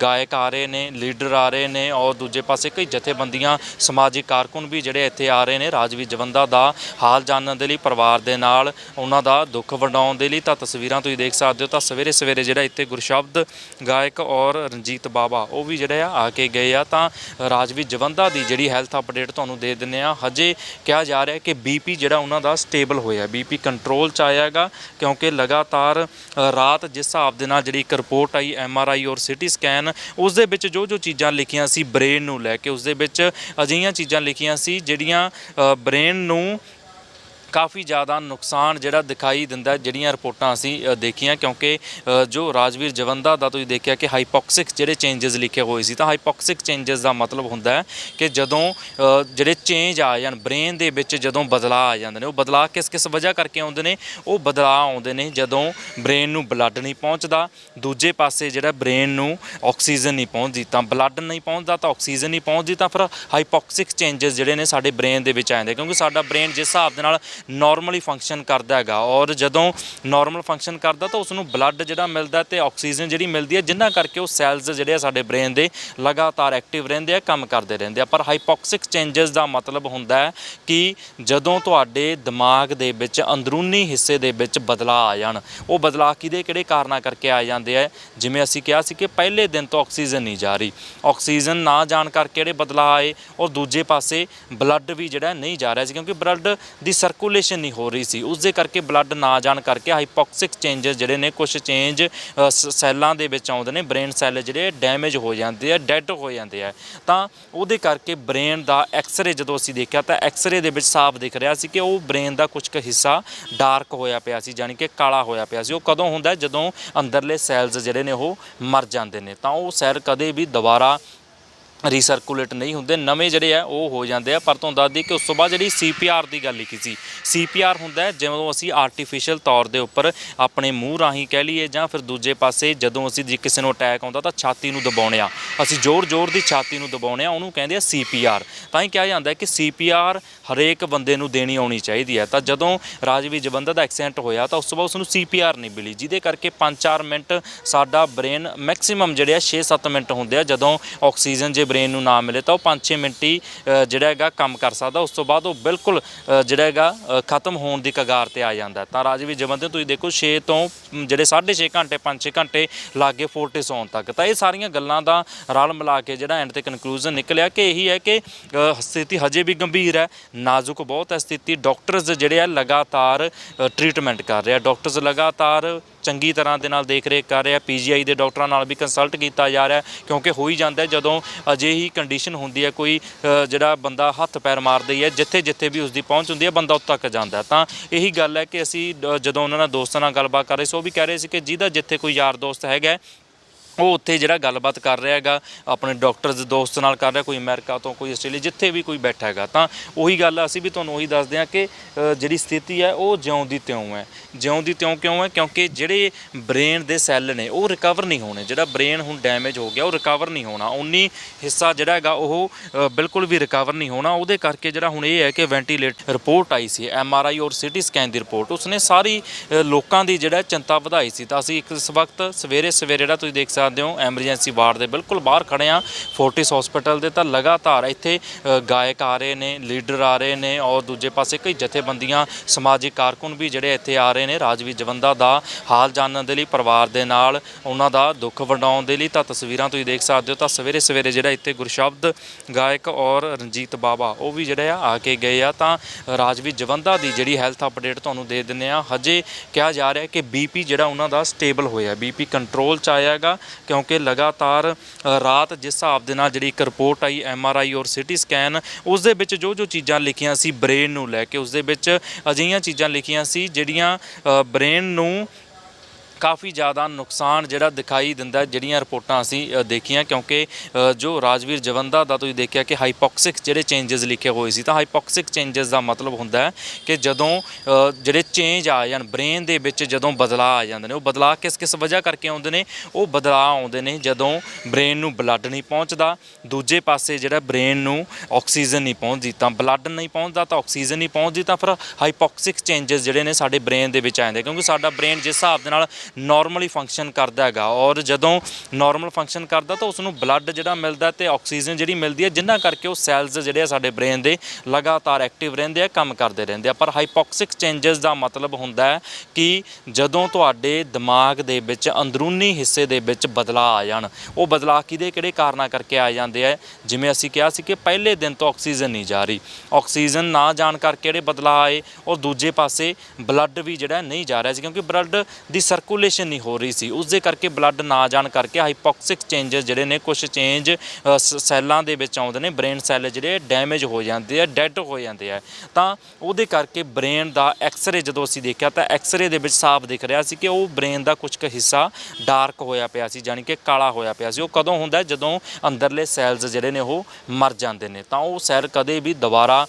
ਗਾਇਕ ਆ ਰਹੇ ਨੇ, ਲੀਡਰ ਆ ਰਹੇ ਨੇ ਔਰ ਦੂਜੇ ਪਾਸੇ ਕਈ ਜਥੇਬੰਦੀਆਂ, ਸਮਾਜਿਕ ਕਾਰਕੁਨ ਵੀ ਜਿਹੜੇ ਇੱਥੇ ਆ ਰਹੇ ਨੇ। ਰਾਜਵੀਰ ਜਵੰਦਾ ਦਾ ਹਾਲ ਜਾਣਨ ਦੇ ਲਈ, ਪਰਿਵਾਰ ਦੇ ਨਾਲ ਉਹਨਾਂ ਦਾ ਦੁੱਖ ਵੰਡਾਉਣ ਦੇ ਲਈ ਤਾਂ ਤਸਵੀਰਾਂ ਤੁਸੀਂ ਦੇਖ ਸਕਦੇ ਹੋ। ਤਾਂ ਸਵੇਰੇ ਸਵੇਰੇ ਜਿਹੜਾ ਇੱਥੇ ਗੁਰਸ਼ਬਦ ਗਾਇਕ ਔਰ ਰਣਜੀਤ ਬਾਵਾ, ਉਹ ਵੀ ਜਿਹੜੇ ਆ ਆ ਕੇ ਗਏ ਆ। ਤਾਂ ਰਾਜਵੀਰ ਜਵੰਦਾ ਦੀ ਜਿਹੜੀ ਹੈਲਥ ਅਪਡੇਟ ਤੁਹਾਨੂੰ ਦੇ ਦਿੰਨੇ ਆ। ਹਜੇ ਕਿਹਾ ਜਾ ਰਿਹਾ ਕਿ ਬੀਪੀ ਜਿਹੜਾ ਉਹਨਾਂ ਦਾ ਸਟੇਬਲ ਹੋਇਆ, ਬੀਪੀ ਕੰਟਰੋਲ ਚ ਆਇਆਗਾ ਕਿਉਂਕਿ ਲਗਾਤਾਰ ਰਾਤ ਜਿਸ ਹਿਸਾਬ ਦੇ ਨਾਲ ਜਿਹੜੀ ਇੱਕ ਰਿਪੋਰਟ ਆਈ, ਐਮ ਆਰ ਆਈ ਔਰ ਸਿਟੀ ਸਕੈਨ, ਉਸ ਦੇ ਵਿੱਚ ਜੋ ਜੋ ਚੀਜ਼ਾਂ ਲਿਖੀਆਂ ਸੀ ਬ੍ਰੇਨ ਨੂੰ ਲੈ ਕੇ, ਉਸ ਦੇ ਵਿੱਚ ਅਜਿਹੀਆਂ ਚੀਜ਼ਾਂ ਲਿਖੀਆਂ ਸੀ ਜਿਹੜੀਆਂ ਬ੍ਰੇਨ ਨੂੰ ਕਾਫੀ ਜ਼ਿਆਦਾ ਨੁਕਸਾਨ ਜਿਹੜਾ ਦਿਖਾਈ ਦਿੰਦਾ ਜਿਹੜੀਆਂ ਰਿਪੋਰਟਾਂ ਅਸੀਂ ਦੇਖੀਆਂ, ਕਿਉਂਕਿ ਜੋ ਰਾਜਵੀਰ ਜਵੰਦਾ ਦਾ ਤੁਸੀਂ ਦੇਖਿਆ ਕਿ ਹਾਈਪੋਕਸਿਕ ਜਿਹੜੇ ਚੇਂਜਸ ਲਿਖੇ ਹੋਏ ਸੀ, ਤਾਂ ਹਾਈਪੋਕਸਿਕ ਚੇਂਜਸ ਦਾ ਮਤਲਬ ਹੁੰਦਾ ਹੈ ਕਿ ਜਦੋਂ ਜਿਹੜੇ ਚੇਂਜ ਆ ਜਾਣ, ਬ੍ਰੇਨ ਦੇ ਵਿੱਚ ਜਦੋਂ ਬਦਲਾਅ ਆ ਜਾਂਦੇ ਨੇ, ਉਹ ਬਦਲਾਅ ਕਿਸ ਕਿਸ ਵਜ੍ਹਾ ਕਰਕੇ ਆਉਂਦੇ ਨੇ? ਉਹ ਬਦਲਾਅ ਆਉਂਦੇ ਨੇ ਜਦੋਂ ਬ੍ਰੇਨ ਨੂੰ ਬਲੱਡ ਨਹੀਂ ਪਹੁੰਚਦਾ, ਦੂਜੇ ਪਾਸੇ ਜਿਹੜਾ ਬ੍ਰੇਨ ਨੂੰ ਆਕਸੀਜਨ ਨਹੀਂ ਪਹੁੰਚਦੀ, ਤਾਂ ਬਲੱਡ ਨਹੀਂ ਪਹੁੰਚਦਾ, ਤਾਂ ਆਕਸੀਜਨ ਨਹੀਂ ਪਹੁੰਚਦੀ, ਤਾਂ ਫਿਰ ਹਾਈਪੋਕਸਿਕ ਚੇਂਜਸ ਜਿਹੜੇ ਨੇ ਸਾਡੇ ਬ੍ਰੇਨ ਦੇ ਵਿੱਚ ਆ ਜਾਂਦੇ ਕਿਉਂਕਿ ਸਾਡਾ ਬ੍ਰੇਨ ਜਿਸ ਹਿਸਾਬ ਦੇ ਨਾਲ ਨਾਰਮਲੀ ਫੰਕਸ਼ਨ ਕਰਦਾ ਹੈਗਾ। ਔਰ ਜਦੋਂ ਨਾਰਮਲ ਫੰਕਸ਼ਨ ਕਰਦਾ ਤਾਂ ਉਸ ਨੂੰ ਬਲੱਡ ਜਿਹੜਾ ਮਿਲਦਾ ਤੇ ਆਕਸੀਜਨ ਜਿਹੜੀ ਮਿਲਦੀ ਹੈ, ਜਿੰਨਾ ਕਰਕੇ ਉਹ ਸੈਲਸ ਜਿਹੜੇ ਆ ਸਾਡੇ ਬ੍ਰੇਨ ਦੇ ਲਗਾਤਾਰ ਐਕਟਿਵ ਰਹਿੰਦੇ ਆ, ਕੰਮ ਕਰਦੇ ਰਹਿੰਦੇ ਆ। ਪਰ ਹਾਈਪੋਕਸਿਕ ਚੇਂਜਸ ਦਾ ਮਤਲਬ ਹੁੰਦਾ ਹੈ ਕਿ ਜਦੋਂ ਤੁਹਾਡੇ ਦਿਮਾਗ ਦੇ ਵਿੱਚ, ਅੰਦਰੂਨੀ ਹਿੱਸੇ ਦੇ ਵਿੱਚ ਬਦਲਾਅ ਆ ਜਾਣ, ਉਹ ਬਦਲਾਅ ਕਿਹਦੇ, ਕਿਹੜੇ ਕਾਰਨਾਂ ਕਰਕੇ ਆ ਜਾਂਦੇ ਆ? ਜਿਵੇਂ ਅਸੀਂ ਕਿਹਾ ਸੀ ਕਿ ਪਹਿਲੇ ਦਿਨ ਤੋਂ ਆਕਸੀਜਨ ਨਹੀਂ ਜਾ ਰਹੀ। ਆਕਸੀਜਨ ਨਾ ਜਾਣ ਕਰਕੇ ਜਿਹੜੇ ਬਦਲਾਅ ਆਏ ਔਰ ਦੂਜੇ ਪਾਸੇ ਬਲੱਡ ਵੀ ਜਿਹੜਾ ਨਹੀਂ ਜਾ ਰਿਹਾ ਸੀ, ਕਿਉਂਕਿ ਬਲੱਡ ਦੀ ਸਰਕੂਲੇਸ਼ਨ ਨਹੀਂ ਹੋ ਰਹੀ ਸੀ। ਉਸ ਦੇ ਕਰਕੇ ਬਲੱਡ ਨਾ ਜਾਣ ਕਰਕੇ ਹਾਈਪੋਕਸਿਕ ਚੇਂਜਸ ਜਿਹੜੇ ਨੇ ਕੁਝ ਚੇਂਜ ਸੈੱਲਾਂ ਦੇ ਵਿੱਚ ਆਉਂਦੇ ਨੇ ਬ੍ਰੇਨ ਸੈੱਲ ਜਿਹੜੇ ਡੈਮੇਜ ਹੋ ਜਾਂਦੇ ਆ ਡੈਡ ਹੋ ਜਾਂਦੇ ਆ। ਤਾਂ ਉਹਦੇ ਕਰਕੇ ਬ੍ਰੇਨ ਦਾ ਐਕਸ-ਰੇ ਜਦੋਂ ਅਸੀਂ ਦੇਖਿਆ ਤਾਂ ਐਕਸ-ਰੇ ਦੇ ਵਿੱਚ ਸਾਫ਼ ਦਿਖ ਰਿਹਾ ਸੀ ਕਿ ਉਹ ਬ੍ਰੇਨ ਦਾ ਕੁਝ ਕੁ ਹਿੱਸਾ ਡਾਰਕ ਹੋਇਆ ਪਿਆ ਸੀ ਯਾਨੀ ਕਿ ਕਾਲਾ ਹੋਇਆ ਪਿਆ ਸੀ। ਉਹ ਕਦੋਂ ਹੁੰਦਾ ਜਦੋਂ ਅੰਦਰਲੇ ਸੈੱਲਸ ਜਿਹੜੇ ਨੇ ਉਹ ਮਰ ਜਾਂਦੇ ਨੇ। ਤਾਂ ਉਹ ਸੈੱਲ ਕਦੇ ਵੀ ਦੁਬਾਰਾ ਰੀਸਰਕੂਲੇਟ ਨਹੀਂ ਹੁੰਦੇ, ਨਵੇਂ ਜਿਹੜੇ ਆ, ਉਹ ਹੋ ਜਾਂਦੇ ਆ। ਪਰ ਤੁਹਾਨੂੰ ਦੱਸ ਦਈਏ ਕਿ ਉਸ ਤੋਂ ਬਾਅਦ ਜਿਹੜੀ ਸੀਪੀਆਰ ਦੀ ਗੱਲ ਲਿਖੀ ਸੀ ਸੀਪੀਆਰ ਹੁੰਦਾ ਹੈ ਜਦੋਂ ਅਸੀਂ ਆਰਟੀਫੀਸ਼ੀਅਲ ਤੌਰ ਦੇ ਉੱਪਰ ਆਪਣੇ ਮੂੰਹ ਰਾਹੀਂ ਕਹਿ ਲਈਏ ਜਾਂ ਫਿਰ ਦੂਜੇ ਪਾਸੇ ਜਦੋਂ ਅਸੀਂ ਜੇ ਕਿਸੇ ਨੂੰ ਅਟੈਕ ਆਉਂਦਾ ਤਾਂ ਛਾਤੀ ਨੂੰ ਦਬਾਉਣੇ ਆ। ਅਸੀਂ ਜ਼ੋਰ-ਜ਼ੋਰ ਦੀ ਛਾਤੀ ਨੂੰ ਦਬਾਉਣੇ ਆ, ਉਹਨੂੰ ਕਹਿੰਦੇ ਆ ਸੀਪੀਆਰ ਤਾਂ ਹੀ ਕਿਹਾ ਜਾਂਦਾ ਹੈ ਕਿ ਸੀਪੀਆਰ ਹਰੇਕ ਬੰਦੇ ਨੂੰ ਦੇਣੀ ਆਉਣੀ ਚਾਹੀਦੀ ਹੈ। ਤਾਂ ਜਦੋਂ ਰਾਜਵੀ ਜਵੰਦਾ ਦਾ ਐਕਸੀਡੈਂਟ ਹੋਇਆ ਤਾਂ ਉਸ ਤੋਂ ਬਾਅਦ ਉਸ ਨੂੰ ਸੀਪੀਆਰ ਨਹੀਂ ਮਿਲੀ, ਜਿਹਦੇ ਕਰਕੇ 5-4 ਮਿੰਟ ਸਾਡਾ ਬ੍ਰੇਨ ਮੈਕਸਿਮਮ ਜਿਹੜੇ ਆ 6-7 ਮਿੰਟ ਹੁੰਦੇ ਆ, ਜਦੋਂ ਆਕਸੀਜਨ ਜੇ ਬ੍ਰੇਨ ਨੂੰ ਨਾ ਮਿਲੇ ਤਾਂ ਉਹ 5-6 ਮਿੰਟ ਹੀ ਜਿਹੜਾ ਹੈਗਾ ਕੰਮ ਕਰ ਸਕਦਾ। ਉਸ ਤੋਂ ਬਾਅਦ ਉਹ ਬਿਲਕੁਲ ਜਿਹੜਾ ਹੈਗਾ ਖਤਮ ਹੋਣ ਦੀ ਕਗਾਰ ਤੇ ਆ ਜਾਂਦਾ। ਹੈ। ਤਾਂ ਰਾਜਵੀਰ ਜਵੰਦੇ ਤੁਸੀਂ ਦੇਖੋ 6 ਤੋਂ ਮ, ਜਿਹੜੇ 6.5 ਘੰਟੇ 5-6 ਘੰਟੇ ਲਾਗੇ ਫੋਰਟਿਸ ਆਉਣ ਤੱਕ। ਤਾਂ ਇਹ ਸਾਰੀਆਂ ਗੱਲਾਂ ਦਾ ਰਲ ਮਿਲਾ ਕੇ ਜਿਹੜਾ ਐਂਡ ਤੇ ਕਨਕਲੂਜਨ ਨਿਕਲਿਆ ਕਿ ਇਹੀ ਹੈ ਕਿ ਸਥਿਤੀ ਹਜੇ ਵੀ ਗੰਭੀਰ ਹੈ ਨਾਜ਼ੁਕ ਬਹੁਤ ਹੈ ਸਥਿਤੀ। ਡਾਕਟਰਸ ਜਿਹੜੇ ਆ ਲਗਾਤਾਰ ਟ੍ਰੀਟਮੈਂਟ ਕਰ ਰਹੇ ਆ। ਡਾਕਟਰਸ ਲਗਾਤਾਰ ਚੰਗੀ ਤਰ੍ਹਾਂ ਦੇ ਨਾਲ ਦੇਖ ਰੇਖ ਕਰ ਰਿਹਾ। ਪੀਜੀਆਈ ਦੇ ਡਾਕਟਰਾਂ ਨਾਲ ਵੀ ਕੰਸਲਟ ਕੀਤਾ ਜਾ ਰਿਹਾ ਕਿਉਂਕਿ ਹੋ ਹੀ ਜਾਂਦਾ ਹੈ ਜਦੋਂ ਅਜਿਹੀ ਕੰਡੀਸ਼ਨ ਹੁੰਦੀ ਹੈ ਕੋਈ ਜਿਹੜਾ ਬੰਦਾ ਹੱਥ ਪੈਰ ਮਾਰਦਾ ਹੀ ਹੈ ਜਿੱਥੇ ਜਿੱਥੇ ਵੀ ਉਸ ਦੀ ਪਹੁੰਚ ਹੁੰਦੀ ਹੈ ਬੰਦਾ ਉੱਥੇ ਤੱਕ ਜਾਂਦਾ ਤਾਂ ਇਹੀ ਗੱਲ ਹੈ ਕਿ ਅਸੀਂ ਅ, ਜਦੋਂ ਉਹਨਾਂ ਨਾਲ ਦੋਸਤਾਂ ਨਾਲ ਗੱਲਬਾਤ ਕਰ ਰਹੇ ਸੀ ਉਹ ਵੀ ਕਹਿ ਰਹੇ ਸੀ ਕਿ ਜਿਹਦਾ ਜਿੱਥੇ ਕੋਈ ਯਾਰ ਦੋਸਤ ਹੈਗਾ ਉਹ ਉੱਥੇ ਜਿਹੜਾ ਗੱਲਬਾਤ ਕਰ ਰਿਹਾ ਹੈਗਾ, ਆਪਣੇ ਡਾਕਟਰਸ ਦੋਸਤ ਨਾਲ ਕਰ ਰਿਹਾ, ਕੋਈ ਅਮਰੀਕਾ ਤੋਂ, ਕੋਈ ਆਸਟ੍ਰੇਲੀਆ, ਜਿੱਥੇ ਵੀ ਕੋਈ ਬੈਠਾ ਹੈਗਾ। ਤਾਂ ਉਹੀ ਗੱਲ ਅਸੀਂ ਵੀ ਤੁਹਾਨੂੰ ਉਹੀ ਦੱਸਦੇ ਹਾਂ ਕਿ ਜਿਹੜੀ ਸਥਿਤੀ ਹੈ, ਉਹ ਜਿਉਂ ਦੀ ਤਿਉਂ ਹੈ। ਜਿਉਂ ਦੀ ਤਿਉਂ ਕਿਉਂ ਹੈ? ਕਿਉਂਕਿ ਜਿਹੜੇ ਬ੍ਰੇਨ ਦੇ ਸੈੱਲ ਨੇ, ਉਹ ਰਿਕਵਰ ਨਹੀਂ ਹੋਣੇ। ਜਿਹੜਾ ਬ੍ਰੇਨ ਹੁਣ ਡੈਮੇਜ ਹੋ ਗਿਆ, ਉਹ ਰਿਕਵਰ ਨਹੀਂ ਹੋਣਾ। ਉਨੀ ਹਿੱਸਾ ਜਿਹੜਾ ਹੈਗਾ, ਉਹ ਬਿਲਕੁਲ ਵੀ ਰਿਕਵਰ ਨਹੀਂ ਹੋਣਾ। ਉਹਦੇ ਕਰਕੇ ਜਿਹੜਾ ਹੁਣ ਇਹ ਹੈ ਕਿ ਵੈਂਟੀਲੇਟ ਰਿਪੋਰਟ ਆਈ ਸੀ ਐਮ ਆਰ ਆਈ ਔਰ ਸਿਟੀ ਸਕੈਨ ਦੀ ਰਿਪੋਰਟ ਉਸਨੇ ਸਾਰੀ ਲੋਕਾਂ ਦੀ ਜਿਹੜਾ ਚਿੰਤਾ ਵਧਾਈ ਸੀ। ਤਾਂ ਅਸੀਂ ਇੱਕ ਵਕਤ ਸਵੇਰੇ ਸਵੇਰੇ ਜਿਹੜਾ ਤੁਸੀਂ ਦੇਖ ਸਕਦੇ ਹੋ ਐਮਰਜੈਂਸੀ ਵਾਰਡ ਦੇ ਬਿਲਕੁਲ ਬਾਹਰ ਖੜੇ ਆ। ਫੋਰਟਿਸ ਹਸਪੀਟਲ ਦੇ ਤਾਂ ਲਗਾਤਾਰ ਇੱਥੇ ਗਾਇਕ ਆ ਰਹੇ ਨੇ ਲੀਡਰ ਆ ਰਹੇ ਨੇ ਔਰ ਦੂਜੇ ਪਾਸੇ ਕਈ ਜਥੇਬੰਦੀਆਂ, ਸਮਾਜਿਕ ਕਾਰਕੁਨ ਵੀ ਜਿਹੜੇ ਇੱਥੇ ਆ ਰਹੇ ਨੇ। ਰਾਜਵੀਰ ਜਵੰਦਾ ਦਾ ਹਾਲ ਜਾਣਨ ਦੇ ਲਈ, ਪਰਿਵਾਰ ਦੇ ਨਾਲ ਉਹਨਾਂ ਦਾ ਦੁੱਖ ਵੰਡਾਉਣ ਦੇ ਲਈ ਤਾਂ ਤਸਵੀਰਾਂ ਤੁਸੀਂ ਦੇਖ ਸਕਦੇ ਹੋ। ਤਾਂ ਸਵੇਰੇ ਸਵੇਰੇ ਜਿਹੜਾ ਇੱਥੇ ਗੁਰਸ਼ਬਦ ਗਾਇਕ ਔਰ ਰਣਜੀਤ ਬਾਵਾ, ਉਹ ਵੀ ਜਿਹੜੇ ਆ ਆ ਕੇ ਗਏ ਆ। ਤਾਂ ਰਾਜਵੀਰ ਜਵੰਦਾ ਦੀ ਜਿਹੜੀ ਹੈਲਥ ਅਪਡੇਟ ਤੁਹਾਨੂੰ ਦੇ ਦਿੰਨੇ ਆ, ਹਜੇ ਕਿਹਾ ਜਾ ਰਿਹਾ ਕਿ ਬੀਪੀ ਜਿਹੜਾ ਉਹਨਾਂ ਦਾ ਸਟੇਬਲ ਹੋਇਆ। ਬੀਪੀ ਕੰਟਰੋਲ ਚ ਆਇਆ ਹੈਗਾ। ਕਿਉਂਕਿ ਲਗਾਤਾਰ ਰਾਤ ਜਿਸ ਹਿਸਾਬ ਦੇ ਨਾਲ ਜਿਹੜੀ ਇੱਕ ਰਿਪੋਰਟ ਆਈ, ਐਮ ਆਰ ਆਈ ਔਰ ਸਿਟੀ ਸਕੈਨ, ਉਸ ਦੇ ਵਿੱਚ ਜੋ ਜੋ ਚੀਜ਼ਾਂ ਲਿਖੀਆਂ ਸੀ ਬ੍ਰੇਨ ਨੂੰ ਲੈ ਕੇ, ਉਸ ਦੇ ਵਿੱਚ ਅਜਿਹੀਆਂ ਚੀਜ਼ਾਂ ਲਿਖੀਆਂ ਸੀ ਜਿਹੜੀਆਂ ਬ੍ਰੇਨ ਨੂੰ ਕਾਫੀ ਜ਼ਿਆਦਾ ਨੁਕਸਾਨ ਜਿਹੜਾ ਦਿਖਾਈ ਦਿੰਦਾ ਜਿਹੜੀਆਂ ਰਿਪੋਰਟਾਂ ਅਸੀਂ ਦੇਖੀਆਂ, ਕਿਉਂਕਿ ਜੋ ਰਾਜਵੀਰ ਜਵੰਦਾ ਦਾ ਤੁਸੀਂ ਦੇਖਿਆ ਕਿ ਹਾਈਪੋਕਸਿਕ ਜਿਹੜੇ ਚੇਂਜਸ ਲਿਖੇ ਹੋਏ ਸੀ, ਤਾਂ ਹਾਈਪੋਕਸਿਕ ਚੇਂਜਸ ਦਾ ਮਤਲਬ ਹੁੰਦਾ ਹੈ ਕਿ ਜਦੋਂ ਜਿਹੜੇ ਚੇਂਜ ਆ ਜਾਣ ਬ੍ਰੇਨ ਦੇ ਵਿੱਚ ਜਦੋਂ ਬਦਲਾਅ ਆ ਜਾਂਦੇ ਨੇ, ਉਹ ਬਦਲਾਅ ਕਿਸ ਕਿਸ ਵਜ੍ਹਾ ਕਰਕੇ ਆਉਂਦੇ ਨੇ? ਉਹ ਬਦਲਾਅ ਆਉਂਦੇ ਨੇ ਜਦੋਂ ਬ੍ਰੇਨ ਨੂੰ ਬਲੱਡ ਨਹੀਂ ਪਹੁੰਚਦਾ, ਦੂਜੇ ਪਾਸੇ ਜਿਹੜਾ ਬ੍ਰੇਨ ਨੂੰ ਆਕਸੀਜਨ ਨਹੀਂ ਪਹੁੰਚਦੀ, ਤਾਂ ਬਲੱਡ ਨਹੀਂ ਪਹੁੰਚਦਾ, ਤਾਂ ਆਕਸੀਜਨ ਨਹੀਂ ਪਹੁੰਚਦੀ, ਤਾਂ ਫਿਰ ਹਾਈਪੋਕਸਿਕ ਚੇਂਜਸ ਜਿਹੜੇ ਨੇ ਸਾਡੇ ਬ੍ਰੇਨ ਦੇ ਵਿੱਚ ਆ ਜਾਂਦੇ ਕਿਉਂਕਿ ਸਾਡਾ ਬ੍ਰੇਨ ਜਿਸ ਹਿਸਾਬ ਦੇ ਨਾਲ ਨਾਰਮਲੀ ਫੰਕਸ਼ਨ ਕਰਦਾ ਹੈਗਾ। ਔਰ ਜਦੋਂ ਨਾਰਮਲ ਫੰਕਸ਼ਨ ਕਰਦਾ ਤਾਂ ਉਸ ਨੂੰ ਬਲੱਡ ਜਿਹੜਾ ਮਿਲਦਾ ਤੇ ਆਕਸੀਜਨ ਜਿਹੜੀ ਮਿਲਦੀ ਹੈ, ਜਿੰਨਾ ਕਰਕੇ ਉਹ ਸੈਲਸ ਜਿਹੜੇ ਆ ਸਾਡੇ ਬ੍ਰੇਨ ਦੇ ਲਗਾਤਾਰ ਐਕਟਿਵ ਰਹਿੰਦੇ ਆ, ਕੰਮ ਕਰਦੇ ਰਹਿੰਦੇ ਆ। ਪਰ ਹਾਈਪੋਕਸਿਕ ਚੇਂਜਸ ਦਾ ਮਤਲਬ ਹੁੰਦਾ ਹੈ ਕਿ ਜਦੋਂ ਤੁਹਾਡੇ ਦਿਮਾਗ ਦੇ ਵਿੱਚ, ਅੰਦਰੂਨੀ ਹਿੱਸੇ ਦੇ ਵਿੱਚ ਬਦਲਾਅ ਆ ਜਾਣ, ਉਹ ਬਦਲਾਅ ਕਿਹਦੇ ਕਿਹੜੇ ਕਾਰਨਾਂ ਕਰਕੇ ਆ ਜਾਂਦੇ ਆ? ਜਿਵੇਂ ਅਸੀਂ ਕਿਹਾ ਸੀ ਕਿ ਪਹਿਲੇ ਦਿਨ ਤੋਂ ਆਕਸੀਜਨ ਨਹੀਂ ਜਾ ਰਹੀ। ਆਕਸੀਜਨ ਨਾ ਜਾਣ ਕਰਕੇ ਜਿਹੜੇ ਬਦਲਾਅ ਆਏ ਔਰ ਦੂਜੇ ਪਾਸੇ ਬਲੱਡ ਵੀ ਜਿਹੜਾ ਨਹੀਂ ਜਾ ਰਿਹਾ ਸੀ, ਕਿਉਂਕਿ ਬਲੱਡ ਦੀ ਸਰਕੂਲੇਸ਼ਨ ਨਹੀਂ ਹੋ ਰਹੀ ਸੀ। ਉਸ ਦੇ ਕਰਕੇ ਬਲੱਡ ਨਾ ਜਾਣ ਕਰਕੇ ਹਾਈਪੋਕਸਿਕ ਚੇਂਜਸ ਜਿਹੜੇ ਨੇ ਕੁਝ ਚੇਂਜ ਸੈੱਲਾਂ ਦੇ ਵਿੱਚ ਆਉਂਦੇ ਨੇ। ਬ੍ਰੇਨ ਸੈੱਲ ਜਿਹੜੇ ਡੈਮੇਜ ਹੋ ਜਾਂਦੇ ਆ ਡੈਡ ਹੋ ਜਾਂਦੇ ਆ। ਤਾਂ ਉਹਦੇ ਕਰਕੇ ਬ੍ਰੇਨ ਦਾ ਐਕਸ-ਰੇ ਜਦੋਂ ਅਸੀਂ ਦੇਖਿਆ, ਤਾਂ ਐਕਸ-ਰੇ ਦੇ ਵਿੱਚ ਸਾਫ਼ ਦਿਖ ਰਿਹਾ ਸੀ ਕਿ ਉਹ ਬ੍ਰੇਨ ਦਾ ਕੁਝ ਕੁ ਹਿੱਸਾ ਡਾਰਕ ਹੋਇਆ ਪਿਆ ਸੀ ਯਾਨੀ ਕਿ ਕਾਲਾ ਹੋਇਆ ਪਿਆ ਸੀ। ਉਹ ਕਦੋਂ ਹੁੰਦਾ ਜਦੋਂ ਅੰਦਰਲੇ ਸੈਲਸ ਜਿਹੜੇ ਨੇ ਉਹ ਮਰ ਜਾਂਦੇ ਨੇ। ਤਾਂ ਉਹ ਸੈੱਲ ਕਦੇ ਵੀ ਦੁਬਾਰਾ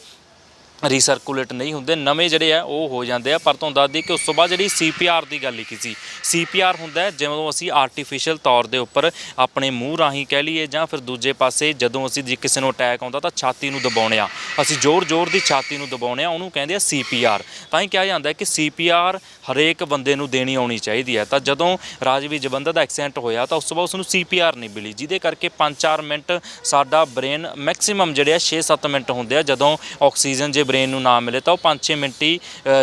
ਰੀਸਰਕੂਲੇਟ ਨਹੀਂ ਹੁੰਦੇ, ਨਵੇਂ ਜਿਹੜੇ ਆ, ਉਹ ਹੋ ਜਾਂਦੇ ਆ। ਪਰ ਤੁਹਾਨੂੰ ਦੱਸ ਦਈਏ ਕਿ ਉਸ ਤੋਂ ਬਾਅਦ ਜਿਹੜੀ ਸੀਪੀਆਰ ਦੀ ਗੱਲ ਲਿਖੀ ਸੀ ਸੀਪੀਆਰ ਹੁੰਦਾ ਜਦੋਂ ਅਸੀਂ ਆਰਟੀਫੀਸ਼ੀਅਲ ਤੌਰ ਦੇ ਉੱਪਰ ਆਪਣੇ ਮੂੰਹ ਰਾਹੀਂ ਕਹਿ ਲਈਏ ਜਾਂ ਫਿਰ ਦੂਜੇ ਪਾਸੇ ਜਦੋਂ ਅਸੀਂ ਜੇ ਕਿਸੇ ਨੂੰ ਅਟੈਕ ਆਉਂਦਾ ਤਾਂ ਛਾਤੀ ਨੂੰ ਦਬਾਉਣੇ ਆ। ਅਸੀਂ ਜ਼ੋਰ-ਜ਼ੋਰ ਦੀ ਛਾਤੀ ਨੂੰ ਦਬਾਉਣੇ ਆ, ਉਹਨੂੰ ਕਹਿੰਦੇ ਆ ਸੀਪੀਆਰ ਤਾਂ ਹੀ ਕਿਹਾ ਜਾਂਦਾ ਹੈ ਕਿ ਸੀਪੀਆਰ ਹਰੇਕ ਬੰਦੇ ਨੂੰ ਦੇਣੀ ਆਉਣੀ ਚਾਹੀਦੀ ਹੈ। ਤਾਂ ਜਦੋਂ ਰਾਜਵੀਰ ਜਵੰਦਾ ਦਾ ਐਕਸੀਡੈਂਟ ਹੋਇਆ ਤਾਂ ਉਸ ਤੋਂ ਬਾਅਦ ਉਸ ਨੂੰ ਸੀਪੀਆਰ ਨਹੀਂ ਮਿਲੀ, ਜਿਹਦੇ ਕਰਕੇ 5-4 ਮਿੰਟ ਸਾਡਾ ਬ੍ਰੇਨ ਮੈਕਸਿਮਮ ਜਿਹੜੇ ਆ 6-7 ਮਿੰਟ ਹੁੰਦੇ ਆ, ਜਦੋਂ ਆਕਸੀਜਨ ਜੇ ਬ੍ਰੇਨ ਨੂੰ ਨਾ ਮਿਲੇ ਤਾਂ ਉਹ 5-6 ਮਿੰਟ ਹੀ